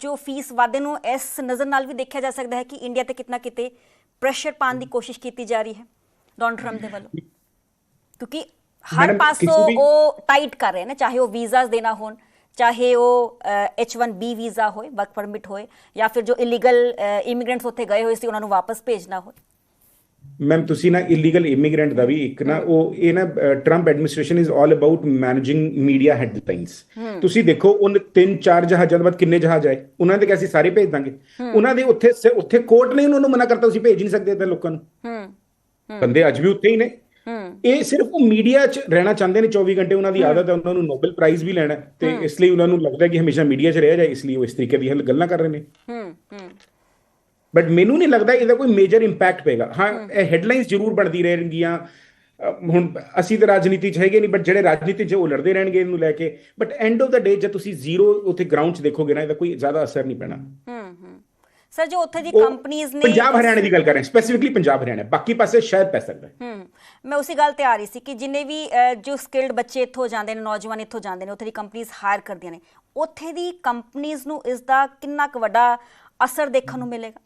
ਜੋ ਫੀਸ ਵਾਧੇ ਨੂੰ ਇਸ ਨਜ਼ਰ ਨਾਲ ਵੀ ਦੇਖਿਆ ਜਾ ਸਕਦਾ ਹੈ ਕਿ ਇੰਡੀਆ ਤੇ ਕਿਤਨਾ ਕਿਤੇ ਪ੍ਰੈਸ਼ਰ ਪਾਉਣ ਦੀ ਕੋਸ਼ਿਸ਼ ਕੀਤੀ ਜਾ ਰਹੀ ਹੈ ਡੋਨਲਡ ਟਰੰਪ ਦੇ ਵੱਲੋਂ। ਕਿਉਂਕਿ ਹਰ ਪਾਸੋਂ ਉਹ ਟਾਈਟ ਕਰ ਰਹੇ ਨੇ ਚਾਹੇ ਉਹ ਵੀਜ਼ਾਸ ਦੇਣਾ ਹੋਣ ਚਾਹੇ ਉਹ H1B ਵੀਜ਼ਾ ਹੋਏ ਵਰਕ ਪਰਮਿਟ ਹੋਏ ਜਾਂ ਫਿਰ ਜੋ ਇਲੀਗਲ ਇਮੀਗ੍ਰੈਂਟਸ ਉੱਥੇ ਗਏ ਹੋਏ ਸੀ ਉਹਨਾਂ ਨੂੰ ਵਾਪਸ ਭੇਜਣਾ ਹੋਏ। ਮੈਮ ਤੁਸੀਂ ਨਾ ਇਲੀਗਲ ਇਮੀਗ੍ਰੈਂਟ ਦਾ ਵੀ ਇੱਕ ਨਾ ਉਹ ਇਹ ਨਾ Trump administration is all about managing media headlines ਤੁਸੀਂ ਦੇਖੋ ਉਹਨ ਤਿੰਨ ਚਾਰ ਜਹਾਜ਼ਾਂ ਤੋਂ ਬਾਅਦ ਕਿੰਨੇ ਜਹਾਜ਼ ਆਏ? ਉਹਨਾਂ ਦੇ ਕਿ ਅਸੀਂ ਸਾਰੇ ਭੇਜ ਦਾਂਗੇ। ਉਹਨਾਂ ਦੇ ਉੱਥੇ ਉੱਥੇ ਕੋਰਟ ਨੇ ਉਹਨਾਂ ਨੂੰ ਮਨਾ ਕਰਤਾ ਤੁਸੀਂ ਭੇਜ ਨਹੀਂ ਸਕਦੇ ਇੱਧਰ ਲੋਕਾਂ ਨੂੰ। ਹੂੰ ਬੰਦੇ ਅੱਜ ਵੀ ਉੱਥੇ ਹੀ ਨੇ। ਇਹ ਸਿਰਫ ਉਹ ਮੀਡੀਆ 'ਚ ਰਹਿਣਾ ਚਾਹੁੰਦੇ ਨੇ 24 ਘੰਟੇ ਉਹਨਾਂ ਦੀ ਆਦਤ ਹੈ ਉਹਨਾਂ ਨੂੰ ਨੋਬਲ ਪ੍ਰਾਈਜ਼ ਵੀ ਲੈਣਾ ਤੇ ਇਸ ਲਈ ਉਹਨਾਂ ਨੂੰ ਲੱਗਦਾ ਕਿ ਹਮੇਸ਼ਾ ਮੀਡੀਆ 'ਚ ਰਹਿ ਜਾਏ ਇਸ ਲਈ ਉਹ ਇਸ ਤਰੀਕੇ ਦੀਆਂ ਗੱਲਾਂ ਕਰ ਰਹੇ ਨੇ। ਹੂੰ ਹੂੰ ਬਟ ਮੈਨੂੰ ਨਹੀਂ ਲੱਗਦਾ ਇਹਦਾ ਕੋਈ ਮੇਜਰ ਇੰਪੈਕਟ ਪਏਗਾ। ਹਾਂ ਇਹ ਹੈਡਲਾਈਨਸ ਜ਼ਰੂਰ ਬਣਦੀ ਰਹਿਣਗੀਆਂ। ਹੁਣ ਅਸੀਂ ਤਾਂ ਰਾਜਨੀਤੀ 'ਚ ਹੈਗੇ ਨਹੀਂ ਬਟ ਜਿਹੜੇ ਰਾਜਨੀਤੀ 'ਚ ਉਹ ਲੜਦੇ ਰਹਿਣਗੇ ਇਹਨੂੰ ਲੈ ਕੇ। But end of the day ਜੇ ਤੁਸੀਂ ਜ਼ੀਰੋ ਉੱਥੇ ਗਰਾਊਂਡ 'ਚ ਦੇਖੋਗੇ ਨਾ ਇਹਦਾ ਕੋਈ ਜ਼ਿਆਦਾ ਅਸਰ ਨਹੀਂ ਪੈਣਾ। ਹੂੰ ਹੂੰ ਸਰ ਜੋ ਉੱਥੇ ਦੀ ਕੰਪਨੀਆਂ ਨੇ ਪੰਜਾਬ ਹਰਿਆਣਾ ਦੀ ਗੱਲ ਕਰ ਰਹੇ ਹਾਂ। ਸਪੈਸੀਫਿਕਲੀ ਪੰਜਾਬ ਹਰਿਆਣਾ। ਬਾਕੀ ਪਾਸੇ ਸ਼ਾਇਦ ਪੈ ਸਕਦਾ ਹੈ। ਮੈਂ ਉਸੇ ਗੱਲ ਤੇ ਆ ਰਹੀ ਸੀ ਕਿ ਜਿੰਨੇ ਵੀ ਜੋ ਸਕਿਲਡ ਬੱਚੇ ਇੱਥੋਂ ਜਾਂਦੇ ਨੇ ਨੌਜਵਾਨ ਇੱਥੋਂ ਜਾਂਦੇ ਨੇ ਉੱਥੇ ਦੀ ਕੰਪਨੀਆਂ ਹਾਇਰ ਕਰਦੀਆਂ ਨੇ ਉੱਥੇ ਦੀ ਕੰਪਨੀਆਂ ਨੂੰ ਇਸ ਦਾ ਕਿੰਨਾ ਕੁ ਵੱਡਾ ਅਸਰ ਦੇਖਣ ਨੂੰ ਮਿਲੇਗਾ?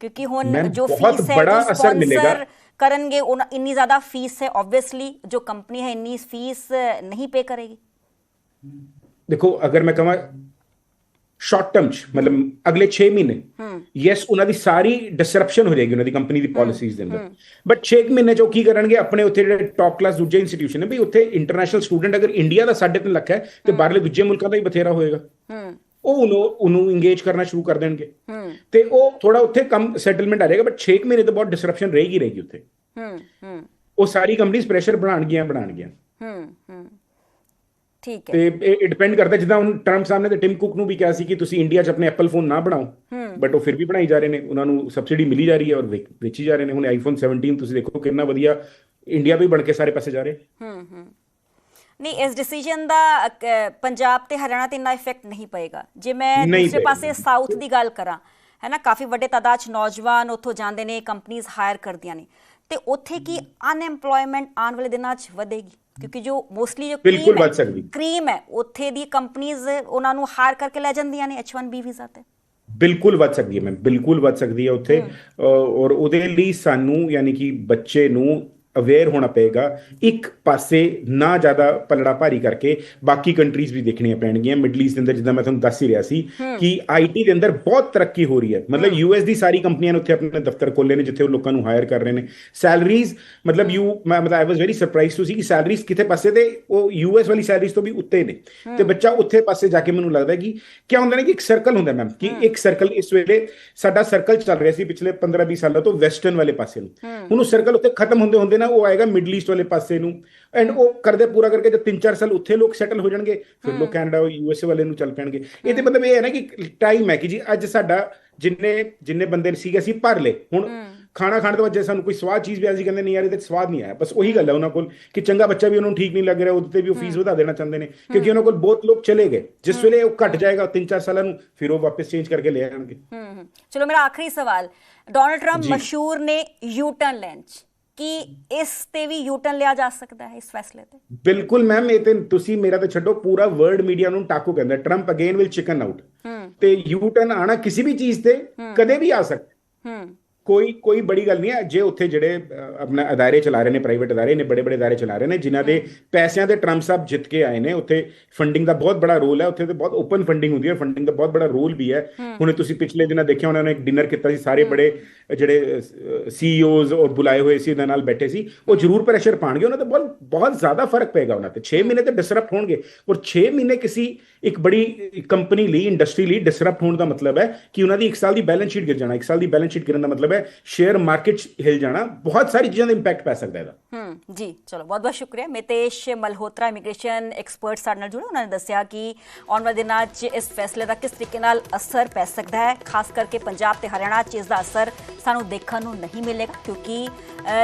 ਕਿਉਂਕਿ ਹੁਣ ਜੋ ਫੀਸ ਹੈ ਬੜਾ ਜੋ ਅਸਰ ਮਿਲੇਗਾ। ਕਰਨਗੇ ਇੰਨੀ ਜ਼ਿਆਦਾ ਫੀਸ ਹੈ ਆਬਵੀਅਸਲੀ ਜੋ ਕੰਪਨੀ ਹੈ ਇੰਨੀ ਫੀਸ ਨਹੀਂ ਪੇ ਕਰੇਗੀ ਦੇਖੋ ਅਗਰ ਮੈਂ ਕਹਾਂ ਸ਼ਾਰਟ ਟਰਮ ਚ ਮਤਲਬ ਅਗਲੇ 6 ਮਹੀਨੇ ਯੈਸ ਉਹਨਾਂ ਦੀ ਸਾਰੀ ਡਿਸਰਪਸ਼ਨ ਹੋ ਜਾਏਗੀ ਉਹਨਾਂ ਦੀ ਕੰਪਨੀ ਦੀ ਪਾਲਿਸੀਜ਼ ਦੇ ਅੰਦਰ ਬਟ 6 ਮਹੀਨੇ ਉਹ ਕੀ ਕਰਨਗੇ ਆਪਣੇ ਉੱਥੇ ਜਿਹੜੇ ਟੌਪ ਕਲਾਸ ਦੂਜੇ ਇੰਸਟੀਟਿਊਸ਼ਨ ਨੇ ਵੀ ਉੱਥੇ ਇੰਟਰਨੈਸ਼ਨਲ ਸਟੂਡੈਂਟ ਅਗਰ ਇੰਡੀਆ ਦਾ 3.5 ਲੱਖ ਹੈ ਤੇ ਬਾਹਰਲੇ ਦੂਜੇ ਮੁਲਕਾਂ ਦਾ ਹੀ ਬਥੇਰਾ ਹੋਏਗਾ ਹੂੰ ਉਹ ਉਹਨੂੰ ਉਹਨੂੰ ਇੰਗੇਜ ਕਰਨਾ ਸ਼ੁਰੂ ਕਰ ਦੇਣਗੇ। ਹੂੰ। ਤੇ ਉਹ ਥੋੜਾ ਉੱਥੇ ਕੰਮ ਸੈਟਲਮੈਂਟ ਆ ਜਾਏਗਾ ਬਟ 6 ਮਹੀਨੇ ਤੋਂ ਬਹੁਤ ਡਿਸਰਪਸ਼ਨ ਰਹੇਗੀ ਰਹੇਗੀ ਉੱਥੇ। ਹੂੰ ਹੂੰ। ਉਹ ਸਾਰੀ ਕੰਪਨੀਆਂ ਪ੍ਰੈਸ਼ਰ ਬਣਾਉਣਗੀਆਂ ਬਣਾਉਣਗੀਆਂ। ਹੂੰ ਹੂੰ। ਠੀਕ ਹੈ। ਤੇ ਇਹ ਡਿਪੈਂਡ ਕਰਦਾ ਜਿੱਦਾਂ ਹੁਣ ਟਰੰਪ ਸਾਹਿਬ ਨੇ ਤੇ ਟਿਮ ਕੁਕ ਨੂੰ ਵੀ ਕਿਹਾ ਸੀ ਕਿ ਤੁਸੀਂ ਇੰਡੀਆ 'ਚ ਆਪਣੇ ਐਪਲ ਫੋਨ ਨਾ ਬਣਾਓ। ਬਟ ਉਹ ਫਿਰ ਵੀ ਬਣਾਈ ਜਾ ਰਹੇ ਨੇ ਉਹਨਾਂ ਨੂੰ ਸਬਸਿਡੀ ਮਿਲੀ ਜਾ ਰਹੀ ਹੈ ਔਰ ਵੇਚ- ਵੇਚੀ ਜਾ ਰਹੇ ਨੇ। ਹੁਣ ਆਈਫੋਨ 17 ਤੁਸੀਂ ਦੇਖੋ ਕਿੰਨਾ ਵਧੀਆ ਇੰਡੀਆ ਵੀ ਬਣ ਕੇ ਸਾਰੇ ਪਾਸੇ ਜਾ ਰਹੇ। ਹੂੰ ਹੂੰ। ਨਹੀਂ ਇਸ ਡਿਸੀਜਨ ਦਾ ਪੰਜਾਬ ਤੇ ਹਰਿਆਣਾ ਤੇ ਇੰਨਾ ਇਫੈਕਟ ਨਹੀਂ ਪਏਗਾ। ਜੇ ਮੈਂ ਦੂਸਰੇ। ਪਾਸੇ ਸਾਊਥ ਦੀ ਗੱਲ ਕਰਾਂ ਹੈ ਨਾ ਕਾਫੀ ਵੱਡੇ ਤਾਦਾਦ ਚ ਨੌਜਵਾਨ ਉੱਥੋਂ ਜਾਂਦੇ ਨੇ ਕੰਪਨੀਆਂ ਹਾਇਰ ਕਰਦੀਆਂ ਨੇ। ਤੇ ਉੱਥੇ ਕੀ ਅਨਐਮਪਲੋਇਮੈਂਟ ਆਉਣ ਵਾਲੇ ਦਿਨਾਂ ਚ ਵਧੇਗੀ? ਕਿਉਂਕਿ ਜੋ ਮੋਸਟਲੀ ਜੋ cream ਹੈ- cream ਹੈ ਉੱਥੇ ਦੀ ਕੰਪਨੀਆਂ ਉਹਨਾਂ ਨੂੰ ਹਾਇਰ ਕਰਕੇ ਲੈ ਜਾਂਦੀਆਂ ਨੇ H1B ਵੀਜ਼ਾ ਤੇ। ਬਿਲਕੁਲ ਵੱਧ ਸਕਦੀ ਹੈ ਮੈਂ ਬਿਲਕੁਲ ਵੱਧ ਸਕਦੀ ਹੈ ਉੱਥੇ। ਔਰ ਉਹਦੇ ਲਈ ਸਾਨੂੰ ਯਾਨੀ ਕਿ ਬੱਚੇ ਨੂੰ ਅਵੇਅਰ ਹੋਣਾ ਪਏਗਾ। ਇੱਕ ਪਾਸੇ ਨਾ ਜ਼ਿਆਦਾ ਪਲੜਾ ਭਾਰੀ ਕਰਕੇ ਬਾਕੀ ਕੰਟਰੀਜ਼ ਵੀ ਦੇਖਣੀਆਂ ਪੈਣਗੀਆਂ। ਮਿਡਲ ਈਸਟ ਦੇ ਅੰਦਰ ਜਿੱਦਾਂ ਮੈਂ ਤੁਹਾਨੂੰ ਦੱਸ ਹੀ ਰਿਹਾ ਸੀ ਕਿ ਆਈਟੀ ਦੇ ਅੰਦਰ ਬਹੁਤ ਤਰੱਕੀ ਹੋ ਰਹੀ ਹੈ। ਮਤਲਬ ਯੂਐਸ ਦੀ ਸਾਰੀ ਕੰਪਨੀਆਂ ਨੇ ਉੱਥੇ ਆਪਣੇ ਦਫ਼ਤਰ ਖੋਲੇ ਨੇ ਜਿੱਥੇ ਉਹ ਲੋਕਾਂ ਨੂੰ ਹਾਇਰ ਕਰ ਰਹੇ ਨੇ। ਸੈਲਰੀਜ਼ ਮਤਲਬ ਯੂ ਮੈਂ ਮਤਲਬ I was very surprised to see ਕਿ ਸੈਲਰੀਜ਼ ਕਿਤੇ ਪਾਸੇ ਤੇ ਉਹ ਯੂਐਸ ਵਾਲੀ ਸੈਲਰੀਜ਼ ਤੋਂ ਵੀ ਉੱਤੇ ਨੇ। ਤੇ ਬੱਚਾ ਉੱਥੇ ਪਾਸੇ ਜਾ ਕੇ ਮੈਨੂੰ ਲੱਗਦਾ ਕਿ ਕੀ ਹੁੰਦਾ ਨੇ ਕਿ ਇੱਕ ਸਰਕਲ ਹੁੰਦਾ ਮੈਮ ਕਿ ਇੱਕ ਸਰਕਲ ਇਸ ਵੇਲੇ ਸਾਡਾ ਸਰਕਲ ਚੱਲ ਰਿਹਾ ਸੀ ਪਿਛਲੇ 15 20 ਸਾਲਾਂ ਤੋਂ ਵੈਸਟਰਨ ਵਾਲੇ ਪਾਸੇ ਨੂੰ। ਹੁਣ ਉਹ ਸਰਕਲ ਉੱਤੇ ਖਤਮ ਹੁੰਦੇ ਹੁੰਦੇ ਨਾ ਉਹ ਆਏਗਾ ਮਿਡਲ ਈਸਟ ਵਾਲੇ ਪਾਸੇ ਨੂੰ। ਐਂਡ ਉਹ ਕਰਦੇ ਪੂਰਾ ਕਰਕੇ ਜਦ 3-4 ਸਾਲ ਉੱਥੇ ਲੋਕ ਸੈਟਲ ਹੋ ਜਾਣਗੇ ਫਿਰ ਲੋਕ ਕੈਨੇਡਾ ਯੂਐਸਏ ਵਾਲੇ ਨੂੰ ਚੱਲ ਪੈਣਗੇ। ਇਹਦੇ ਮਤਲਬ ਇਹ ਹੈ ਨਾ ਕਿ ਟਾਈਮ ਹੈ ਕਿ ਜੀ ਅੱਜ ਸਾਡਾ ਜਿੰਨੇ ਜਿੰਨੇ ਬੰਦੇ ਸੀਗੇ ਅਸੀਂ ਭਰ ਲਏ। ਹੁਣ ਖਾਣਾ ਖਾਣ ਤੋਂ ਬਾਅਦ ਜੇ ਸਾਨੂੰ ਕੋਈ ਸਵਾਦ ਚੀਜ਼ ਵੀ ਅਸੀਂ ਕਹਿੰਦੇ ਨਹੀਂ ਯਾਰ ਇਹਦੇ ਸਵਾਦ ਨਹੀਂ ਆਇਆ। ਬਸ ਉਹੀ ਗੱਲ ਹੈ ਉਹਨਾਂ ਕੋਲ ਕਿ ਚੰਗਾ ਬੱਚਾ ਵੀ ਉਹਨਾਂ ਨੂੰ ਠੀਕ ਨਹੀਂ ਲੱਗ ਰਿਹਾ ਉਹਦੇ ਤੇ ਵੀ ਉਹ ਫੀਸ ਵਧਾ ਦੇਣਾ ਚਾਹੁੰਦੇ ਨੇ। ਕਿਉਂਕਿ ਉਹਨਾਂ ਕੋਲ ਬਹੁਤ ਲੋਕ ਚਲੇ ਗਏ। ਜਿਸ ਵੇਲੇ ਉਹ ਘਟ ਜਾਏਗਾ 3-4 ਸਾਲਾਂ ਨੂੰ ਫਿਰ ਉਹ ਵਾਪਸ ਚੇਂਜ ਕਰਕੇ ਲੈ ਆਣਗੇ। ਹੂੰ ਹੂੰ। ਚਲੋ ਮੇਰਾ ਆਖਰੀ ਸਵਾਲ। ਡੋਨਲਡ ਟਰੰਪ ਮਸ਼ਹੂਰ ਨੇ ਯੂ ਟਰਨ ਲੈਣ ਚ ਕੀ ਇਸ ਤੇ ਵੀ ਯੂ ਟਰਨ ਲਿਆ ਜਾ ਸਕਦਾ ਹੈ ਇਸ ਫੈਸਲੇ ਤੇ। ਬਿਲਕੁਲ ਮੈਮ ਇਹ ਤੇ ਤੁਸੀਂ ਮੇਰਾ ਤਾਂ ਛੱਡੋ ਪੂਰਾ ਵਰਲਡ ਮੀਡੀਆ ਨੂੰ ਟਾਕੂ ਕਹਿੰਦਾ। Trump again will chicken out ਤੇ ਯੂ ਟਰਨ ਆਣਾ ਕਿਸੇ ਵੀ ਚੀਜ਼ ਤੇ ਕਦੇ ਵੀ ਆ ਸਕਦਾ। ਹੂੰ। ਕੋਈ ਕੋਈ ਬੜੀ ਗੱਲ ਨਹੀਂ ਹੈ। ਜੇ ਉੱਥੇ ਜਿਹੜੇ ਆਪਣਾ ਅਦਾਰੇ ਚਲਾ ਰਹੇ ਨੇ ਪ੍ਰਾਈਵੇਟ ਅਦਾਰੇ ਨੇ ਬੜੇ ਬੜੇ ਅਦਾਰੇ ਚਲਾ ਰਹੇ ਨੇ ਜਿਨ੍ਹਾਂ ਦੇ ਪੈਸਿਆਂ ਦੇ ਟਰੰਪ ਸਾਹਿਬ ਜਿੱਤ ਕੇ ਆਏ ਨੇ ਉੱਥੇ ਫੰਡਿੰਗ ਦਾ ਬਹੁਤ ਬੜਾ ਰੋਲ ਹੈ। ਉੱਥੇ ਤੇ ਬਹੁਤ ਓਪਨ ਫੰਡਿੰਗ ਹੁੰਦੀ ਹੈ। ਫੰਡਿੰਗ ਦਾ ਬਹੁਤ ਬੜਾ ਰੋਲ ਵੀ ਹੈ। ਹੁਣ ਤੁਸੀਂ ਪਿਛਲੇ ਦਿਨਾਂ ਦੇਖਿਆ ਉਹਨਾਂ ਨੇ ਇੱਕ ਡਿਨਰ ਕੀਤਾ ਸੀ। ਸਾਰੇ ਬੜੇ ਜਿਹੜੇ ਸੀਈਓਜ਼ ਔਰ ਬੁਲਾਏ ਹੋਏ ਸੀ ਉਹਨਾਂ ਨਾਲ ਬੈਠੇ ਸੀ। ਉਹ ਜ਼ਰੂਰ ਪ੍ਰੈਸ਼ਰ ਪਾਣਗੇ। ਉਹਨਾਂ ਤੇ ਬਹੁਤ ਬਹੁਤ ਜ਼ਿਆਦਾ ਫ਼ਰਕ ਪਏਗਾ ਉਹਨਾਂ ਤੇ। 6 ਮਹੀਨੇ ਤੇ ਡਿਸਰਪਟ ਹੋਣਗੇ। ਔਰ 6 ਮਹੀਨੇ ਕਿਸੇ ਇੱਕ ਬੜੀ ਕੰਪਨੀ ਲਈ ਇੰਡਸਟਰੀ ਲਈ ਡਿਸਰਪਟ ਹੋਣ ਦਾ ਮਤਲਬ ਹੈ ਕਿ ਉਹਨਾਂ ਦੀ ਇੱਕ ਸਾਲ ਦੀ ਬੈਲੈਂਸ ਸ਼ੀਟ ਗਿਰ ਜਾਣਾ। ਇੱਕ ਸਾਲ ਦੀ ਬੈਲੈਂਸ ਸ਼ੀਟ ਗਿਰਨ ਦਾ ਮਤਲਬ ਹੈ ਸ਼ੇਅਰ ਮਾਰਕੀਟ ਹਿਲ ਜਾਣਾ, ਬਹੁਤ ਸਾਰੀ ਚੀਜ਼ਾਂ ਦਾ ਇੰਪੈਕਟ ਪੈ ਸਕਦਾ ਇਹਦਾ। ਹੂੰ, ਜੀ, ਚਲੋ, ਬਹੁਤ ਬਹੁਤ ਸ਼ੁਕਰੀਆ। ਮਿਤੇਸ਼ ਮਲਹੋਤਰਾ ਇਮੀਗ੍ਰੇਸ਼ਨ ਐਕਸਪਰਟ ਸਾਡੇ ਨਾਲ ਜੁੜੇ, ਉਹਨਾਂ ਨੇ ਦੱਸਿਆ ਕਿ ਆਉਣ ਵਾਲੇ ਦਿਨਾਂ 'ਚ ਇਸ ਫੈਸਲੇ ਦਾ ਕਿਸ ਤਰੀਕੇ ਨਾਲ ਅਸਰ ਪੈ ਸਕਦਾ ਹੈ, ਖਾਸ ਕਰਕੇ ਪੰਜਾਬ ਤੇ ਹਰਿਆਣਾ 'ਚ ਇਸ ਦਾ ਅਸਰ ਸਾਨੂੰ ਦੇਖਣ ਨੂੰ ਨਹੀਂ ਮਿਲੇਗਾ, ਕਿਉਂਕਿ